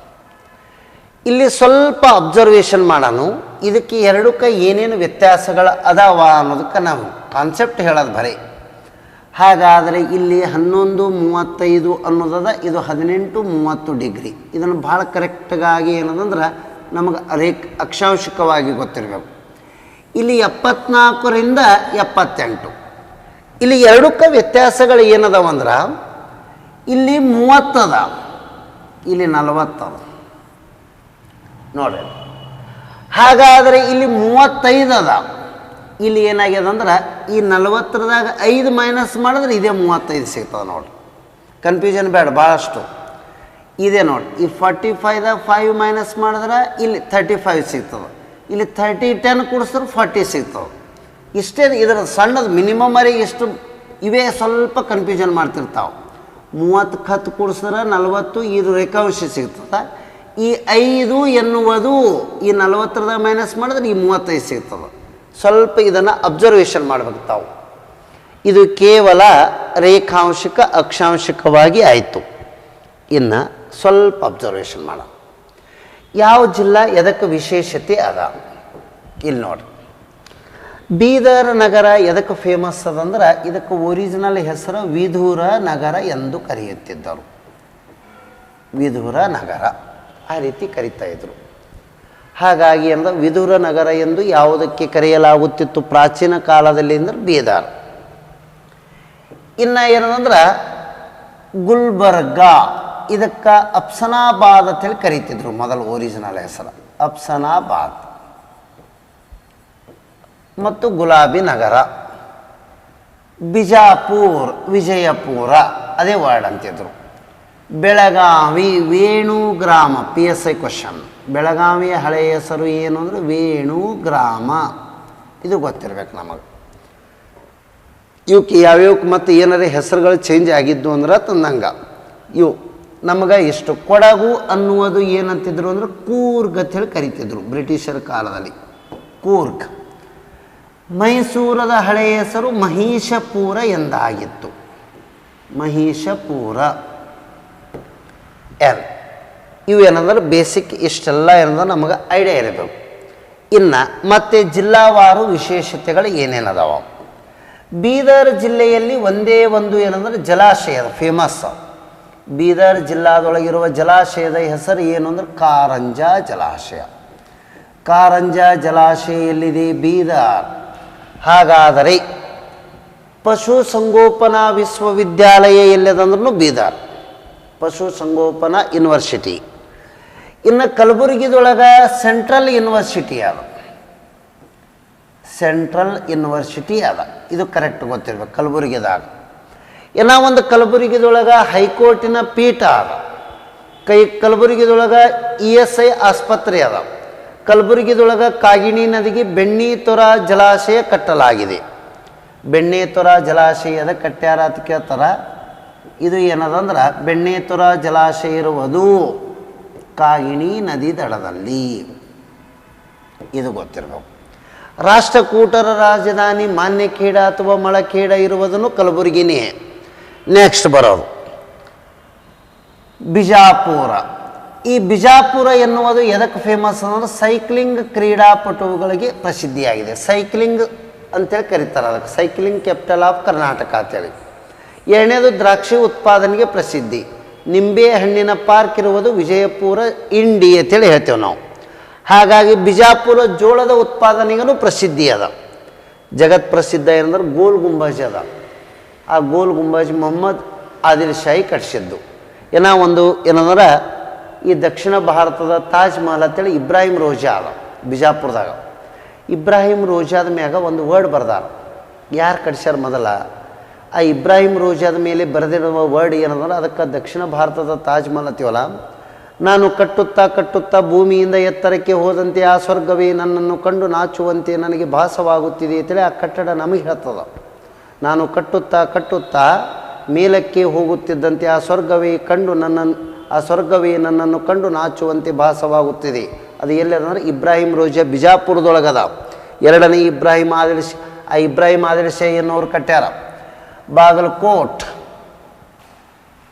ಇಲ್ಲಿ ಸ್ವಲ್ಪ ಅಬ್ಸರ್ವೇಷನ್ ಮಾಡೋಣ. ಇದಕ್ಕೆ ಎರಡಕ್ಕೆ ಏನೇನು ವ್ಯತ್ಯಾಸಗಳು ಅದಾವ ಅನ್ನೋದಕ್ಕೆ ನಾವು ಕಾನ್ಸೆಪ್ಟ್ ಹೇಳೋದು ಬರೀ. ಹಾಗಾದರೆ ಇಲ್ಲಿ ಹನ್ನೊಂದು ಮೂವತ್ತೈದು ಅನ್ನೋದದ ಇದು ಹದಿನೆಂಟು ಮೂವತ್ತು ಡಿಗ್ರಿ. ಇದನ್ನು ಭಾಳ ಕರೆಕ್ಟಾಗಿ ಏನದಂದ್ರೆ ನಮಗೆ ರೇಖ ಅಕ್ಷಾಂಶಿಕವಾಗಿ ಗೊತ್ತಿರಬೇಕು. ಇಲ್ಲಿ ಎಪ್ಪತ್ನಾಲ್ಕರಿಂದ ಎಪ್ಪತ್ತೆಂಟು. ಇಲ್ಲಿ ಎರಡಕ್ಕೆ ವ್ಯತ್ಯಾಸಗಳು ಏನದವಂದ್ರೆ ಇಲ್ಲಿ ಮೂವತ್ತದ ಇಲ್ಲಿ ನಲವತ್ತದ ನೋಡ್ರಿ. ಹಾಗಾದರೆ ಇಲ್ಲಿ ಮೂವತ್ತೈದು ಇಲ್ಲಿ ಏನಾಗ್ಯದ ಅಂದ್ರೆ ಈ ನಲವತ್ತರದಾಗ ಐದು ಮೈನಸ್ ಮಾಡಿದ್ರೆ ಇದೇ ಮೂವತ್ತೈದು ಸಿಗ್ತದೆ ನೋಡಿ. ಕನ್ಫ್ಯೂಷನ್ ಬೇಡ ಭಾಳಷ್ಟು ಇದೆ ನೋಡಿ, ಈ ಫಾರ್ಟಿ ಫೈವ್ದಾಗ ಫೈವ್ ಮೈನಸ್ ಮಾಡಿದ್ರೆ ಇಲ್ಲಿ ತರ್ಟಿ ಫೈವ್ ಸಿಗ್ತದೆ. ಇಲ್ಲಿ ತರ್ಟಿ ಟೆನ್ ಕೂಡಿಸಿದ್ರೆ ಫಾರ್ಟಿ ಸಿಗ್ತದೆ. ಇಷ್ಟೇ ಇದರ ಸಣ್ಣದು ಮಿನಿಮಮ್ ಅರಿ ಎಷ್ಟು ಇವೇ ಸ್ವಲ್ಪ ಕನ್ಫ್ಯೂಷನ್ ಮಾಡ್ತಿರ್ತಾವೆ. ಮೂವತ್ತು ಹತ್ತು ಕೂಡಿಸಿದ್ರೆ ನಲವತ್ತು, ಇದು ರೇಖಾಂಶ ಸಿಗ್ತದೆ. ಈ ಐದು ಎನ್ನುವುದು ಈ ನಲವತ್ತರದಾಗ ಮೈನಸ್ ಮಾಡಿದ್ರೆ ಈ ಮೂವತ್ತೈದು ಸಿಗ್ತದೆ. ಸ್ವಲ್ಪ ಇದನ್ನು ಅಬ್ಸರ್ವೇಷನ್ ಮಾಡ್ಬೇಕು ತಾವು. ಇದು ಕೇವಲ ರೇಖಾಂಶಿಕ, ಅಕ್ಷಾಂಶಿಕವಾಗಿ ಆಯಿತು. ಇನ್ನು ಸ್ವಲ್ಪ ಅಬ್ಸರ್ವೇಷನ್ ಮಾಡ ಯಾವ ಜಿಲ್ಲಾ ಎದಕ್ಕೆ ವಿಶೇಷತೆ ಅದ? ಇಲ್ಲಿ ನೋಡಿ ಬೀದರ್ ನಗರ ಎದಕ್ಕೆ ಫೇಮಸ್ ಅದಂದ್ರೆ ಇದಕ್ಕೆ ಒರಿಜಿನಲ್ ಹೆಸರು ವಿಧೂರ ನಗರ ಎಂದು ಕರೆಯುತ್ತಿದ್ದರು. ವಿಧೂರ ನಗರ. ಆ ರೀತಿ ಕರಿತಾ ಇದ್ರು. ಹಾಗಾಗಿ ಅಂದ್ರೆ ವಿದುರ ನಗರ ಎಂದು ಯಾವುದಕ್ಕೆ ಕರೆಯಲಾಗುತ್ತಿತ್ತು ಪ್ರಾಚೀನ ಕಾಲದಲ್ಲಿ ಅಂದ್ರೆ ಬೀದಾರ್. ಇನ್ನು ಏನಂದ್ರೆ ಗುಲ್ಬರ್ಗ, ಇದಕ್ಕೆ ಅಪ್ಸನಾಬಾದ್ ಅಂತೇಳಿ ಕರೀತಿದ್ರು ಮೊದಲು ಒರಿಜಿನಲ್ ಹೆಸರು. ಅಪ್ಸನಾಬಾದ್. ಮತ್ತು ಗುಲಾಬಿ ನಗರ. ಬಿಜಾಪುರ್, ವಿಜಯಪುರ, ಅದೇ ವರ್ಡ್ ಅಂತಿದ್ರು. ಬೆಳಗಾವಿ ವೇಣು ಗ್ರಾಮ ಪಿ ಎಸ್ ಐ ಕ್ವಶನ್ ಬೆಳಗಾವಿಯ ಹಳೆಯ ಹೆಸರು ಏನು ಅಂದರೆ ವೇಣು ಗ್ರಾಮ ಇದು ಗೊತ್ತಿರ್ಬೇಕು ನಮಗೆ. ಇವಕ್ಕೆ ಯಾವ್ಯಾವಕ್ಕೆ ಮತ್ತು ಏನಾರ ಹೆಸರುಗಳು ಚೇಂಜ್ ಆಗಿದ್ದು ಅಂದ್ರೆ ತಂದಂಗ. ಇವು ನಮಗೆ ಇಷ್ಟು ಕೊಡಗು ಅನ್ನುವುದು ಏನಂತಿದ್ರು ಅಂದ್ರೆ ಕೂರ್ಗ್ ಅಂತ ಹೇಳಿ ಕರಿತಿದ್ರು ಬ್ರಿಟಿಷರ ಕಾಲದಲ್ಲಿ. ಕೂರ್ಗ್. ಮೈಸೂರದ ಹಳೆಯ ಹೆಸರು ಮಹಿಷಪುರ ಎಂದಾಗಿತ್ತು. ಮಹಿಷಪುರ ಎಲ್ ಇವು ಏನಂದ್ರೆ ಬೇಸಿಕ್ ಇಷ್ಟೆಲ್ಲ ಏನಂದ್ರೆ ನಮಗೆ ಐಡಿಯಾ ಇರಬೇಕು. ಇನ್ನು ಮತ್ತು ಜಿಲ್ಲಾವಾರು ವಿಶೇಷತೆಗಳು ಏನೇನದಾವ? ಬೀದರ್ ಜಿಲ್ಲೆಯಲ್ಲಿ ಒಂದೇ ಒಂದು ಏನಂದ್ರೆ ಜಲಾಶಯ ಫೇಮಸ್ ಬೀದರ್ ಜಿಲ್ಲಾದೊಳಗಿರುವ ಜಲಾಶಯದ ಹೆಸರು ಏನು ಅಂದ್ರೆ ಕಾರಂಜ ಜಲಾಶಯ. ಕಾರಂಜ ಜಲಾಶಯ ಎಲ್ಲಿದೆ ಬೀದರ್. ಹಾಗಾದರೆ ಪಶುಸಂಗೋಪನಾ ವಿಶ್ವವಿದ್ಯಾಲಯ ಎಲ್ಲಿದಂದ್ರೂ ಬೀದರ್. ಪಶು ಸಂಗೋಪನಾ ಯೂನಿವರ್ಸಿಟಿ. ಇನ್ನು ಕಲಬುರಗಿದೊಳಗೆ ಸೆಂಟ್ರಲ್ ಯೂನಿವರ್ಸಿಟಿ ಅದ. ಸೆಂಟ್ರಲ್ ಯೂನಿವರ್ಸಿಟಿ ಅದ. ಇದು ಕರೆಕ್ಟ್ ಗೊತ್ತಿರ್ಬೇಕು, ಕಲಬುರಗಿದಾಗ. ಇನ್ನು ಒಂದು ಕಲಬುರಗಿದೊಳಗೆ ಹೈಕೋರ್ಟಿನ ಪೀಠ ಅದ. ಕೈ ಕಲಬುರಗಿದೊಳಗೆ ಇ ಎಸ್ ಐ ಆಸ್ಪತ್ರೆ ಅದ. ಕಲಬುರಗಿದೊಳಗೆ ಕಾಗಿಣಿ ನದಿಗೆ ಬೆಣ್ಣೀತೊರ ಜಲಾಶಯ ಕಟ್ಟಲಾಗಿದೆ. ಬೆಣ್ಣೇತೊರ ಜಲಾಶಯದ ಕಟ್ಟ್ಯಾರ ಅಂತ ಕೇಳ್ತಾರ. ಇದು ಏನದಂದ್ರೆ ಬೆಣ್ಣೆತುರ ಜಲಾಶಯ ಇರುವುದು ಕಾಗಿಣಿ ನದಿ ದಡದಲ್ಲಿ. ಇದು ಗೊತ್ತಿರಬೇಕು. ರಾಷ್ಟ್ರಕೂಟರ ರಾಜಧಾನಿ ಮಾನ್ಯಖೇಡ ಅಥವಾ ಮಳಖೇಡ ಇರುವುದನ್ನು ಕಲಬುರಗಿನೇ. ನೆಕ್ಸ್ಟ್ ಬರೋದು. ಬಿಜಾಪುರ. ಈ ಬಿಜಾಪುರ ಎನ್ನುವುದು ಎದಕ್ಕೆ ಫೇಮಸ್ ಅಂದ್ರೆ ಸೈಕ್ಲಿಂಗ್ ಕ್ರೀಡಾಪಟುಗಳಿಗೆ ಪ್ರಸಿದ್ಧಿಯಾಗಿದೆ. ಸೈಕ್ಲಿಂಗ್ ಅಂತೇಳಿ ಕರೀತಾರೆ ಅದಕ್ಕೆ. ಸೈಕ್ಲಿಂಗ್ ಕ್ಯಾಪಿಟಲ್ ಆಫ್ ಕರ್ನಾಟಕ ಅಂತೇಳಿ ಎರಡನೇದು ದ್ರಾಕ್ಷಿ ಉತ್ಪಾದನೆಗೆ ಪ್ರಸಿದ್ಧಿ. ನಿಂಬೆ ಹಣ್ಣಿನ ಪಾರ್ಕ್ ಇರುವುದು ವಿಜಯಪುರ, ಇಂಡಿ ಅಂತೇಳಿ ಹೇಳ್ತೇವೆ ನಾವು. ಹಾಗಾಗಿ ಬಿಜಾಪುರ ಜೋಳದ ಉತ್ಪಾದನೆಗೂ ಪ್ರಸಿದ್ಧಿ ಅದ. ಜಗತ್ ಪ್ರಸಿದ್ಧ ಏನಂದ್ರೆ ಗೋಲ್ ಗುಂಬಾಜ್ ಅದ. ಆ ಗೋಲ್ ಗುಂಬಾಜ್ ಮೊಹಮ್ಮದ್ ಆದಿಲ್ ಶಾಹಿ ಕಟ್ಸಿದ್ದು. ಏನೋ ಒಂದು ಏನಂದ್ರೆ ಈ ದಕ್ಷಿಣ ಭಾರತದ ತಾಜ್ ಮಹಲ್ ಅಂತೇಳಿ ಇಬ್ರಾಹಿಂ ರೋಜಾ ಅದ ಬಿಜಾಪುರದಾಗ. ಇಬ್ರಾಹಿಂ ರೋಜಾದ ಮ್ಯಾಗ ಒಂದು ವರ್ಡ್ ಬರ್ದಾರ. ಯಾರು ಕಟ್ಸ್ಯಾರ ಮೊದಲ? ಆ ಇಬ್ರಾಹಿಂ ರೋಜಾದ ಮೇಲೆ ಬರೆದಿರುವ ವರ್ಡ್ ಏನಂದ್ರೆ ಅದಕ್ಕೆ ದಕ್ಷಿಣ ಭಾರತದ ತಾಜ್ ಮಹಲ್ ಅಂತೀವಲ್ಲ, ನಾನು ಕಟ್ಟುತ್ತಾ ಕಟ್ಟುತ್ತಾ ಭೂಮಿಯಿಂದ ಎತ್ತರಕ್ಕೆ ಹೋದಂತೆ ಆ ಸ್ವರ್ಗವೇ ನನ್ನನ್ನು ಕಂಡು ನಾಚುವಂತೆ ನನಗೆ ಭಾಸವಾಗುತ್ತಿದೆ ಅಂತೇಳಿ ಆ ಕಟ್ಟಡ ನಮಗೆ ಹೇಳ್ತದ. ನಾನು ಕಟ್ಟುತ್ತಾ ಕಟ್ಟುತ್ತಾ ಮೇಲಕ್ಕೆ ಹೋಗುತ್ತಿದ್ದಂತೆ ಆ ಸ್ವರ್ಗವೇ ಕಂಡು ನನ್ನನ್ನು ಆ ಸ್ವರ್ಗವೇ ನನ್ನನ್ನು ಕಂಡು ನಾಚುವಂತೆ ಭಾಸವಾಗುತ್ತಿದೆ. ಅದು ಎಲ್ಲದಂದ್ರೆ ಇಬ್ರಾಹಿಂ ರೋಜಾ ಬಿಜಾಪುರದೊಳಗದ. ಎರಡನೇ ಇಬ್ರಾಹಿಂ ಆದಿಲ್ ಆ ಇಬ್ರಾಹಿಂ ಆದಿಲ್ ಶೇ ಎನ್ನುವರು ಕಟ್ಟ್ಯಾರ. ಬಾಗಲಕೋಟ್.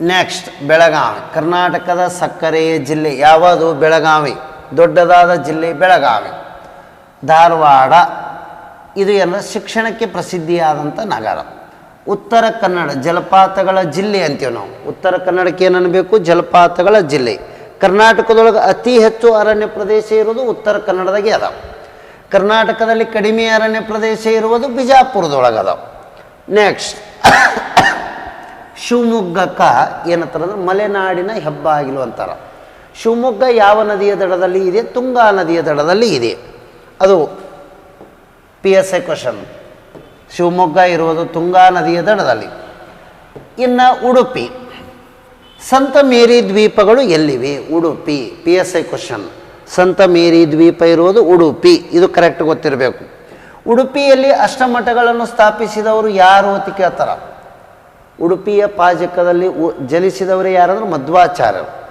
ನೆಕ್ಸ್ಟ್ ಬೆಳಗಾವಿ. ಕರ್ನಾಟಕದ ಸಕ್ಕರೆಯ ಜಿಲ್ಲೆ. ಯಾವುದು? ಬೆಳಗಾವಿ. ದೊಡ್ಡದಾದ ಜಿಲ್ಲೆ ಬೆಳಗಾವಿ. ಧಾರವಾಡ. ಇದು ಎಲ್ಲ ಶಿಕ್ಷಣಕ್ಕೆ ಪ್ರಸಿದ್ಧಿಯಾದಂಥ ನಗರ. ಉತ್ತರ ಕನ್ನಡ, ಜಲಪಾತಗಳ ಜಿಲ್ಲೆ ಅಂತೀವಿ ನಾವು. ಉತ್ತರ ಕನ್ನಡಕ್ಕೆ ಏನನ್ನಬೇಕು ಜಲಪಾತಗಳ ಜಿಲ್ಲೆ. ಕರ್ನಾಟಕದೊಳಗೆ ಅತಿ ಹೆಚ್ಚು ಅರಣ್ಯ ಪ್ರದೇಶ ಇರೋದು ಉತ್ತರ ಕನ್ನಡದಾಗೆ ಅದ ಕರ್ನಾಟಕದಲ್ಲಿ ಕಡಿಮೆ ಅರಣ್ಯ ಪ್ರದೇಶ ಇರುವುದು ಬಿಜಾಪುರದೊಳಗೆ ಅದಾವ ನೆಕ್ಸ್ಟ್ ಶಿವಮೊಗ್ಗಕ್ಕ ಏನಂತಾರಂದ್ರೆ ಮಲೆನಾಡಿನ ಹೆಬ್ಬಾಗಿಲು ಅಂತಾರ. ಶಿವಮೊಗ್ಗ ಯಾವ ನದಿಯ ದಡದಲ್ಲಿ ಇದೆ? ತುಂಗಾ ನದಿಯ ದಡದಲ್ಲಿ ಇದೆ. ಅದು P S I question Shivamogga ಇರುವುದು ತುಂಗಾ ನದಿಯ ದಡದಲ್ಲಿ. ಇನ್ನು ಉಡುಪಿ. ಸಂತ ಮೇರಿ ದ್ವೀಪಗಳು ಎಲ್ಲಿವೆ? Udupi. P S I question ಸಂತ ಮೇರಿ ದ್ವೀಪ ಇರುವುದು ಉಡುಪಿ. ಇದು ಕರೆಕ್ಟ್ ಗೊತ್ತಿರಬೇಕು. ಉಡುಪಿಯಲ್ಲಿ ಅಷ್ಟಮಠಗಳನ್ನು ಸ್ಥಾಪಿಸಿದವರು ಯಾರು ಅಂತ ಕೇಳ್ತಾರ. ಉಡುಪಿಯ ಪಾಜಕದಲ್ಲಿ ಜಲಿಸಿದವರು ಯಾರಂದ್ರೆ ಮಧ್ವಾಚಾರ್ಯರು.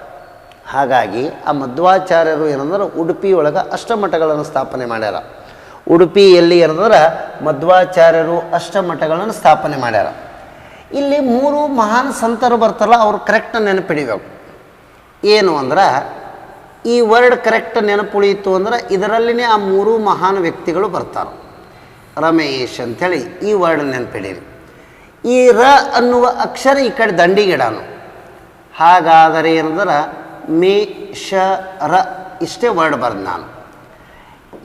ಹಾಗಾಗಿ ಆ ಮಧ್ವಾಚಾರ್ಯರು ಏನಂದ್ರೆ ಉಡುಪಿಯೊಳಗೆ ಅಷ್ಟಮಠಗಳನ್ನು ಸ್ಥಾಪನೆ ಮಾಡ್ಯಾರ. ಉಡುಪಿಯಲ್ಲಿ ಏನಂದ್ರೆ ಮಧ್ವಾಚಾರ್ಯರು ಅಷ್ಟಮಠಗಳನ್ನು ಸ್ಥಾಪನೆ ಮಾಡ್ಯಾರ. ಇಲ್ಲಿ ಮೂರು ಮಹಾನ್ ಸಂತರು ಬರ್ತಾರಲ್ಲ, ಅವ್ರು ಕರೆಕ್ಟ್ ನೆನಪಿಡಿಬೇಕು. ಏನು ಅಂದ್ರೆ, ಈ ವರ್ಡ್ ಕರೆಕ್ಟ್ ನೆನಪುಳಿಯಿತು ಅಂದ್ರೆ ಇದರಲ್ಲಿನೇ ಆ ಮೂರು ಮಹಾನ್ ವ್ಯಕ್ತಿಗಳು ಬರ್ತಾರೆ. ರಮೇಶ್ ಅಂಥೇಳಿ ಈ ವರ್ಡ್ ನೆನ್ಪಿಡೀರಿ. ಈ ರ ಅನ್ನುವ ಅಕ್ಷರ ಈ ಕಡೆ ದಂಡಿಗಿಡನು ಹಾಗಾದರೆ ಏನಂದ್ರೆ ಮೇ ಶ ರ ಇಷ್ಟೇ ವರ್ಡ್ ಬರ್ದು ನಾನು.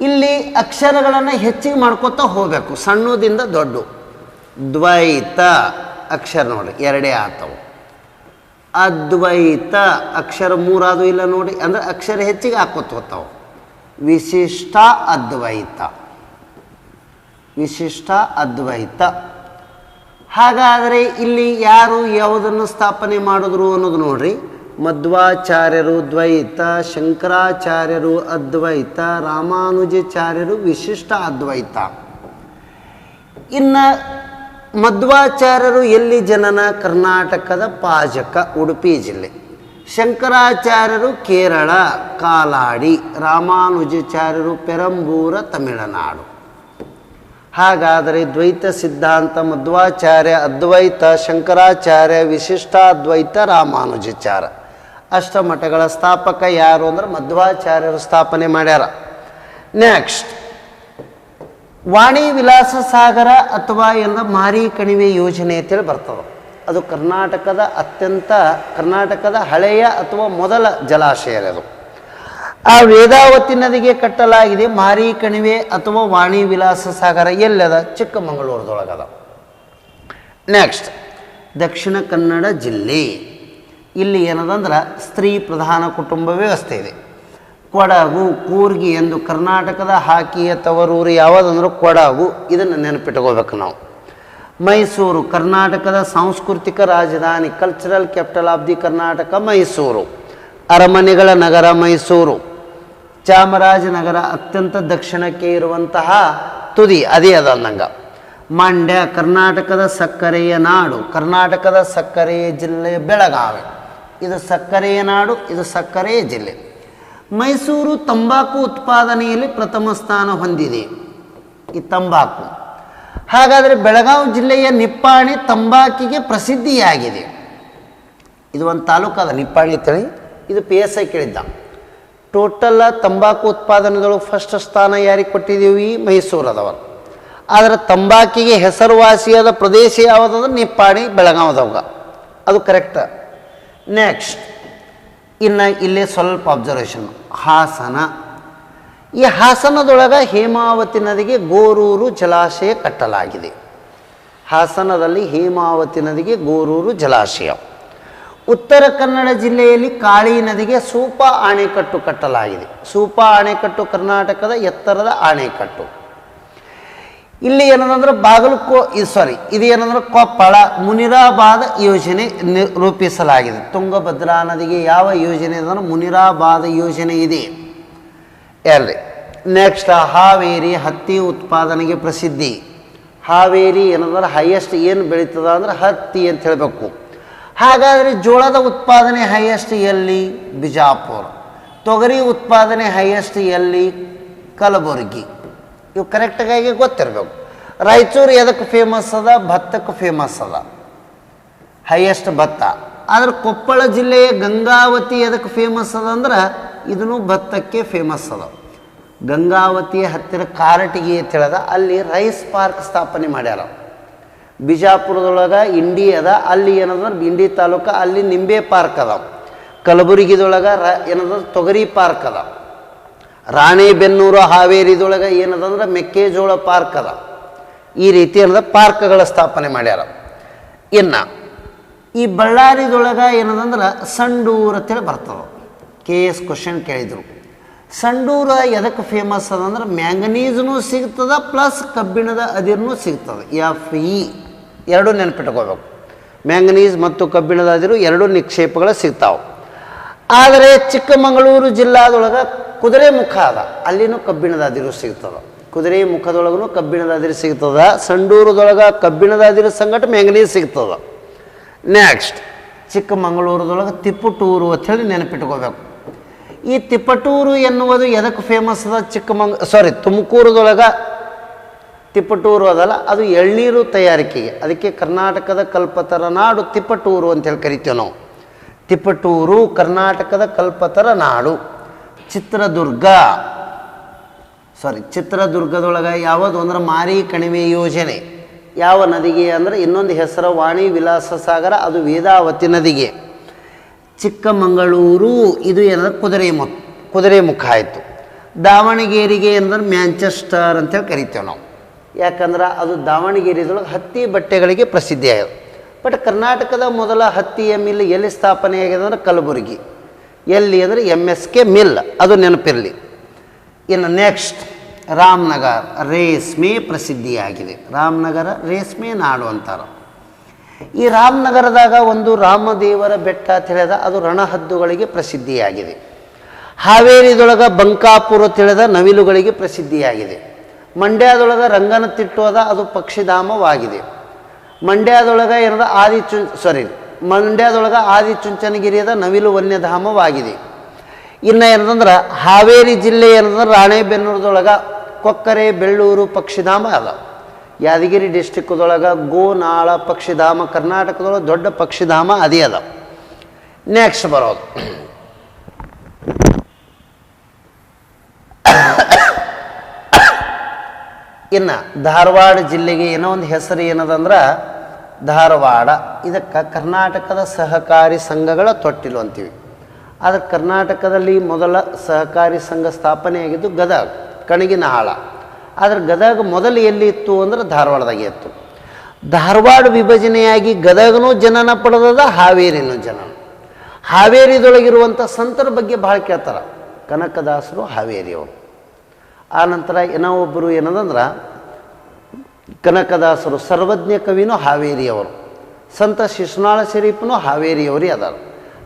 ಇಲ್ಲಿ ಅಕ್ಷರಗಳನ್ನು ಹೆಚ್ಚಿಗೆ ಮಾಡ್ಕೋತಾ ಹೋಗಬೇಕು, ಸಣ್ಣದಿಂದ ದೊಡ್ಡ. ದ್ವೈತ ಅಕ್ಷರ ನೋಡಿ, ಎರಡೇ ಆತವು. ಅದ್ವೈತ ಅಕ್ಷರ ಮೂರಾದು ಇಲ್ಲ ನೋಡಿ, ಅಂದ್ರೆ ಅಕ್ಷರ ಹೆಚ್ಚಿಗೆ ಹಾಕೋತ ಹೋಗ್ತಾವೆ. ವಿಶಿಷ್ಟ ಅದ್ವೈತ. ವಿಶಿಷ್ಟ ಅದ್ವೈತ. ಹಾಗಾದರೆ ಇಲ್ಲಿ ಯಾರು ಯಾವುದನ್ನು ಸ್ಥಾಪನೆ ಮಾಡಿದ್ರು ಅನ್ನೋದು ನೋಡ್ರಿ. ಮಧ್ವಾಚಾರ್ಯರು ದ್ವೈತ, ಶಂಕರಾಚಾರ್ಯರು ಅದ್ವೈತ, ರಾಮಾನುಜಾಚಾರ್ಯರು ವಿಶಿಷ್ಟ ಅದ್ವೈತ. ಇನ್ನು ಮಧ್ವಾಚಾರ್ಯರು ಎಲ್ಲಿ ಜನನ? ಕರ್ನಾಟಕದ ಪಾಜಕ, ಉಡುಪಿ ಜಿಲ್ಲೆ. ಶಂಕರಾಚಾರ್ಯರು ಕೇರಳ, ಕಾಲಾಡಿ, ರಾಮಾನುಜಾಚಾರ್ಯರು ಪೆರಂಬೂರ, ತಮಿಳುನಾಡು. ಹಾಗಾದರೆ ದ್ವೈತ ಸಿದ್ಧಾಂತ ಮಧ್ವಾಚಾರ್ಯ ಅದ್ವೈತ ಶಂಕರಾಚಾರ್ಯ ವಿಶಿಷ್ಟಾದ್ವೈತ ರಾಮಾನುಜಾಚಾರ ಅಷ್ಟಮಠಗಳ ಸ್ಥಾಪಕ ಯಾರು ಅಂದ್ರೆ ಮಧ್ವಾಚಾರ್ಯರು ಸ್ಥಾಪನೆ ಮಾಡ್ಯಾರ. ನೆಕ್ಸ್ಟ್ ವಾಣಿ ವಿಲಾಸ ಸಾಗರ ಅಥವಾ ಎಲ್ಲ ಮಾರಿ ಕಣಿವೆ ಯೋಜನೆ ಅಂತೇಳಿ ಬರ್ತದೆ. ಅದು ಕರ್ನಾಟಕದ ಅತ್ಯಂತ ಕರ್ನಾಟಕದ ಹಳೆಯ ಅಥವಾ ಮೊದಲ ಜಲಾಶಯ ಅದು. ಆ ವೇದಾವತಿ ನದಿಗೆ ಕಟ್ಟಲಾಗಿದೆ ಮಾರಿ ಕಣಿವೆ ಅಥವಾ ವಾಣಿ ವಿಲಾಸ ಸಾಗರ. ಎಲ್ಲದ? ಚಿಕ್ಕಮಗಳೂರದೊಳಗದ. ನೆಕ್ಸ್ಟ್ ದಕ್ಷಿಣ ಕನ್ನಡ ಜಿಲ್ಲೆ. ಇಲ್ಲಿ ಏನದಂದ್ರೆ, ಸ್ತ್ರೀ ಪ್ರಧಾನ ಕುಟುಂಬ ವ್ಯವಸ್ಥೆ ಇದೆ. ಕೊಡಗು, ಕೂರ್ಗಿ ಎಂದು ಕರ್ನಾಟಕದ ಹಾಕಿಯ ತವರೂರು ಯಾವುದಂದ್ರೆ ಕೊಡಗು. ಇದನ್ನು ನೆನಪಿಟ್ಕೋಬೇಕು ನಾವು. ಮೈಸೂರು, ಕರ್ನಾಟಕದ ಸಾಂಸ್ಕೃತಿಕ ರಾಜಧಾನಿ cultural capital of the Karnataka Mysuru. ಅರಮನೆಗಳ ನಗರ ಮೈಸೂರು. ಚಾಮರಾಜನಗರ ಅತ್ಯಂತ ದಕ್ಷಿಣಕ್ಕೆ ಇರುವಂತಹ ತುದಿ, ಅದೇ ಅದ ಅಂದಂಗ. ಮಂಡ್ಯ, ಕರ್ನಾಟಕದ ಸಕ್ಕರೆಯ ನಾಡು, ಕರ್ನಾಟಕದ ಸಕ್ಕರೆಯ ಜಿಲ್ಲೆ ಬೆಳಗಾವಿ. ಇದು ಸಕ್ಕರೆಯ ನಾಡು, ಇದು ಸಕ್ಕರೆಯ ಜಿಲ್ಲೆ. ಮೈಸೂರು ತಂಬಾಕು ಉತ್ಪಾದನೆಯಲ್ಲಿ ಪ್ರಥಮ ಸ್ಥಾನ ಹೊಂದಿದೆ ಈ ತಂಬಾಕು. ಹಾಗಾದರೆ ಬೆಳಗಾವಿ ಜಿಲ್ಲೆಯ ನಿಪ್ಪಾಣಿ ತಂಬಾಕಿಗೆ ಪ್ರಸಿದ್ಧಿಯಾಗಿದೆ. ಇದು ಒಂದು ತಾಲೂಕದ ನಿಪ್ಪಾಣಿ ತಳಿ ಇದು ಪಿ ಎಸ್ ಐ ಕೇಳಿದ್ದ. ಟೋಟಲ್ ತಂಬಾಕು ಉತ್ಪಾದನೆದೊಳಗೆ ಫಸ್ಟ್ ಸ್ಥಾನ ಯಾರಿಗೆ ಕೊಟ್ಟಿದ್ದೀವಿ ಅದವ. ಆದರೆ ತಂಬಾಕಿಗೆ ಹೆಸರುವಾಸಿಯಾದ ಪ್ರದೇಶ ಯಾವುದಂದ್ರೆ ನಿಪ್ಪಾಣಿ ಬೆಳಗಾವದವಾಗ ಅದು ಕರೆಕ್ಟ ನೆಕ್ಸ್ಟ್ ಇನ್ನು ಇಲ್ಲೇ ಸ್ವಲ್ಪ ಅಬ್ಸರ್ವೇಷನ್ ಹಾಸನ. ಈ ಹಾಸನದೊಳಗೆ ಹೇಮಾವತಿ ನದಿಗೆ ಗೋರೂರು ಜಲಾಶಯ ಕಟ್ಟಲಾಗಿದೆ. ಹಾಸನದಲ್ಲಿ ಹೇಮಾವತಿ ನದಿಗೆ ಗೋರೂರು ಜಲಾಶಯ. ಉತ್ತರ ಕನ್ನಡ ಜಿಲ್ಲೆಯಲ್ಲಿ ಕಾಳಿ ನದಿಗೆ ಸೂಪ ಅಣೆಕಟ್ಟು ಕಟ್ಟಲಾಗಿದೆ. ಸೂಪ ಅಣೆಕಟ್ಟು ಕರ್ನಾಟಕದ ಎತ್ತರದ ಅಣೆಕಟ್ಟು ಇಲ್ಲಿ ಏನದಂದ್ರೆ ಬಾಗಲಕೋ ಸಾರಿ ಇದು ಏನಂದ್ರೆ ಕೊಪ್ಪಳ, ಮುನಿರಾಬಾದ ಯೋಜನೆ ರೂಪಿಸಲಾಗಿದೆ. ತುಂಗಭದ್ರಾ ನದಿಗೆ ಯಾವ ಯೋಜನೆ ಅಂದ್ರೆ ಮುನಿರಾಬಾದ ಯೋಜನೆ ಇದೆ. ಎಲ್ಲಿ? ನೆಕ್ಸ್ಟ್ ಹಾವೇರಿ ಹತ್ತಿ ಉತ್ಪಾದನೆಗೆ ಪ್ರಸಿದ್ಧಿ. ಹಾವೇರಿ ಏನಂದ್ರೆ ಹೈಯೆಸ್ಟ್ ಏನು ಬೆಳೀತದ ಅಂದ್ರೆ ಹತ್ತಿ ಅಂತ ಹೇಳಬೇಕು. ಹಾಗಾದರೆ ಜೋಳದ ಉತ್ಪಾದನೆ ಹೈಯೆಸ್ಟ್ ಎಲ್ಲಿ? ಬಿಜಾಪುರ. ತೊಗರಿ ಉತ್ಪಾದನೆ ಹೈಯೆಸ್ಟ್ ಎಲ್ಲಿ? ಕಲಬುರಗಿ. ಇವು ಕರೆಕ್ಟಾಗಿ ಗೊತ್ತಿರಬೇಕು. ರಾಯಚೂರು ಎದಕ್ಕೆ ಫೇಮಸ್ ಅದ? ಭತ್ತಕ್ಕೆ ಫೇಮಸ್ ಅದ. ಹೈಯೆಸ್ಟ್ ಭತ್ತ. ಆದರೆ ಕೊಪ್ಪಳ ಜಿಲ್ಲೆಯ ಗಂಗಾವತಿ ಎದಕ್ಕೆ ಫೇಮಸ್ ಅದ ಅಂದ್ರೆ ಇದನ್ನು ಭತ್ತಕ್ಕೆ ಫೇಮಸ್ ಅದ. ಗಂಗಾವತಿಯ ಹತ್ತಿರ ಕಾರಟಗಿ ಅಂತ ಅಲ್ಲಿ ರೈಸ್ ಪಾರ್ಕ್ ಸ್ಥಾಪನೆ ಮಾಡ್ಯಾರ. ಬಿಜಾಪುರದೊಳಗೆ, ಇಂಡಿ ಅದ, ಅಲ್ಲಿ ಏನಂದ್ರೆ ಇಂಡಿ ತಾಲೂಕ, ಅಲ್ಲಿ ನಿಂಬೆ ಪಾರ್ಕ್ ಅದ. ಕಲಬುರಗಿದೊಳಗೆ ರ ಏನಂದ್ರೆ ತೊಗರಿ ಪಾರ್ಕ್ ಅದ. ರಾಣೆಬೆನ್ನೂರು ಹಾವೇರಿದೊಳಗೆ ಏನದಂದ್ರೆ, ಮೆಕ್ಕೆಜೋಳ ಪಾರ್ಕ್ ಅದ. ಈ ರೀತಿ ಏನದ, ಪಾರ್ಕ್ಗಳ ಸ್ಥಾಪನೆ ಮಾಡ್ಯಾರ. ಇನ್ನು, ಈ ಬಳ್ಳಾರಿದೊಳಗೆ ಏನದಂದ್ರೆ, ಸಂಡೂರು ಅಂತೇಳಿ ಬರ್ತದೆ. ಕೆ ಎಸ್ ಕ್ವಶನ್ ಕೇಳಿದರು. ಸಂಡೂರ ಎದಕ್ಕೆ ಫೇಮಸ್ ಅದಂದ್ರೆ, ಮ್ಯಾಂಗನೀಸ್ನೂ ಸಿಗ್ತದ, ಪ್ಲಸ್ ಕಬ್ಬಿಣದ ಅದಿರ್ನೂ ಸಿಗ್ತದೆ. F E. ಎರಡೂ ನೆನಪಿಟ್ಕೋಬೇಕು. ಮ್ಯಾಂಗನೀಸ್ ಮತ್ತು ಕಬ್ಬಿಣದಾದಿರು ಎರಡೂ ನಿಕ್ಷೇಪಗಳು ಸಿಗ್ತಾವೆ. ಆದರೆ ಚಿಕ್ಕಮಗಳೂರು ಜಿಲ್ಲಾದೊಳಗೆ ಕುದುರೆ ಮುಖ ಅದ. ಅಲ್ಲಿನೂ ಕಬ್ಬಿಣದಾದಿರು ಸಿಗ್ತದೆ. ಕುದುರೆ ಮುಖದೊಳಗೂ ಕಬ್ಬಿಣದಾದಿರು ಸಿಗ್ತದ. ಸಂಡೂರದೊಳಗೆ ಕಬ್ಬಿಣದಾದಿರು ಸಂಗಟ ಮ್ಯಾಂಗನೀಸ್ ಸಿಗ್ತದ. ನೆಕ್ಸ್ಟ್ ಚಿಕ್ಕಮಗಳೂರದೊಳಗೆ ತಿಪ್ಪಟೂರು ಅಂಥೇಳಿ ನೆನಪಿಟ್ಕೋಬೇಕು. ಈ ತಿಪ್ಪಟೂರು ಎನ್ನುವುದು ಎದಕ್ಕೆ ಫೇಮಸ್ ಅದ? ಚಿಕ್ಕಮಂಗ ಸಾರಿ ತುಮಕೂರದೊಳಗೆ ತಿಪ್ಪಟೂರು ಅದಲ್ಲ, ಅದು ಎಳ್ನೀರು ತಯಾರಿಕೆಗೆ. ಅದಕ್ಕೆ ಕರ್ನಾಟಕದ ಕಲ್ಪತರ ನಾಡು ತಿಪ್ಪಟೂರು ಅಂತೇಳಿ ಕರಿತೇವೆ ನಾವು. ತಿಪ್ಪಟೂರು ಕರ್ನಾಟಕದ ಕಲ್ಪತರ ನಾಡು. ಚಿತ್ರದುರ್ಗ. ಸಾರಿ ಚಿತ್ರದುರ್ಗದೊಳಗೆ ಯಾವುದು ಅಂದ್ರೆ ಮಾರಿ ಕಣಿವೆ ಯೋಜನೆ. ಯಾವ ನದಿಗೆ ಅಂದರೆ ಇನ್ನೊಂದು ಹೆಸರು ವಾಣಿ ವಿಲಾಸ ಸಾಗರ, ಅದು ವೇದಾವತಿ ನದಿಗೆ. ಚಿಕ್ಕಮಗಳೂರು, ಇದು ಏನಂದ್ರೆ ಕುದುರೆ ಮುಖ ಕುದುರೆ ಮುಖ ಆಯಿತು. ದಾವಣಗೆರೆಗೆ ಅಂದ್ರೆ ಮ್ಯಾಂಚೆಸ್ಟರ್ ಅಂತೇಳಿ ಕರಿತೇವೆ ನಾವು. ಯಾಕಂದ್ರೆ ಅದು ದಾವಣಗೆರೆದೊಳಗೆ ಹತ್ತಿ ಬಟ್ಟೆಗಳಿಗೆ ಪ್ರಸಿದ್ಧಿ ಆಗಿದೆ ಬಟ್ ಕರ್ನಾಟಕದ ಮೊದಲ ಹತ್ತಿಯ ಮಿಲ್ ಎಲ್ಲಿ ಸ್ಥಾಪನೆ ಆಗಿದೆ ಅಂದ್ರೆ ಕಲಬುರಗಿ. ಎಲ್ಲಿ ಅಂದರೆ ಎಂ ಎಸ್ ಕೆ ಮಿಲ್, ಅದು ನೆನಪಿರಲಿ. ಇನ್ನು ನೆಕ್ಸ್ಟ್ ರಾಮನಗರ, ರೇಷ್ಮೆ ಪ್ರಸಿದ್ಧಿಯಾಗಿದೆ. ರಾಮನಗರ, ರೇಷ್ಮೆ ನಾಡು ಅಂತಾರೆ. ಈ ರಾಮನಗರದಾಗ ಒಂದು ರಾಮದೇವರ ಬೆಟ್ಟ ಅಂತ ಹೇಳಿದ ಅದು ರಣಹದ್ದುಗಳಿಗೆ ಪ್ರಸಿದ್ಧಿಯಾಗಿದೆ. ಹಾವೇರಿದೊಳಗೆ ಬಂಕಾಪುರ ತಿಳಿದ ನವಿಲುಗಳಿಗೆ ಪ್ರಸಿದ್ಧಿಯಾಗಿದೆ. ಮಂಡ್ಯದೊಳಗೆ ರಂಗನತಿಟ್ಟು ಅದ, ಅದು ಪಕ್ಷಿಧಾಮವಾಗಿದೆ. ಮಂಡ್ಯದೊಳಗೆ ಏನದ ಆದಿ ಚು ಸಾರಿ ಮಂಡ್ಯದೊಳಗೆ ಆದಿ ಚುಂಚನಗಿರಿಯದ ನವಿಲು ವನ್ಯಧಾಮವಾಗಿದೆ. ಇನ್ನು ಏನದಂದ್ರೆ, ಹಾವೇರಿ ಜಿಲ್ಲೆ ಏನಂದ್ರೆ ರಾಣೆಬೆನ್ನೂರದೊಳಗೆ ಕೊಕ್ಕರೆ, ಬೆಳ್ಳೂರು ಪಕ್ಷಿಧಾಮ ಅದ. ಯಾದಗಿರಿ ಡಿಸ್ಟಿಕ್ದೊಳಗೆ ಗೋನಾಳ ಪಕ್ಷಿಧಾಮ, ಕರ್ನಾಟಕದೊಳಗೆ ದೊಡ್ಡ ಪಕ್ಷಿಧಾಮ ಅದೇ ಅದ. ನೆಕ್ಸ್ಟ್ ಬರೋದು. ಇನ್ನು ಧಾರವಾಡ ಜಿಲ್ಲೆಗೆ ಏನೋ ಒಂದು ಹೆಸರು ಏನದಂದ್ರೆ ಧಾರವಾಡ. ಇದಕ್ಕೆ ಕರ್ನಾಟಕದ ಸಹಕಾರಿ ಸಂಘಗಳ ತೊಟ್ಟಿಲು ಅಂತೀವಿ. ಆದರೆ ಕರ್ನಾಟಕದಲ್ಲಿ ಮೊದಲ ಸಹಕಾರಿ ಸಂಘ ಸ್ಥಾಪನೆಯಾಗಿದ್ದು ಗದಗ, ಕಣಗಿನ ಹಾಳ. ಆದರೆ ಗದಗ ಮೊದಲು ಎಲ್ಲಿ ಇತ್ತು ಅಂದ್ರೆ ಧಾರವಾಡದಾಗೆ ಇತ್ತು. ಧಾರವಾಡ ವಿಭಜನೆಯಾಗಿ ಗದಗನೂ ಜನನ ಪಡೆದದ ಹಾವೇರಿನೂ ಜನನ. ಹಾವೇರಿದೊಳಗಿರುವಂಥ ಸಂತರ ಬಗ್ಗೆ ಭಾಳ ಕೇಳ್ತಾರೆ. ಕನಕದಾಸರು ಹಾವೇರಿಯವರು. ಆ ನಂತರ ಏನೋ ಒಬ್ಬರು ಏನದಂದ್ರೆ ಕನಕದಾಸರು ಸರ್ವಜ್ಞ ಕವಿನೂ ಹಾವೇರಿಯವರು. ಸಂತ ಶಿಶುನಾಳ ಶರೀಫ್ನು ಹಾವೇರಿಯವರೇ ಅದಾರ.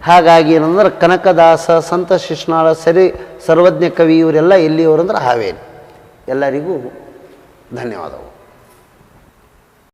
ಹಾಗಾಗಿ ಏನಂದ್ರೆ ಕನಕದಾಸ, ಸಂತ ಶಿಶುನಾಳ ಸರಿ, ಸರ್ವಜ್ಞ ಕವಿ ಇವರೆಲ್ಲ ಎಲ್ಲಿಯವರು ಅಂದ್ರೆ ಹಾವೇರಿ. ಎಲ್ಲರಿಗೂ ಧನ್ಯವಾದಗಳು.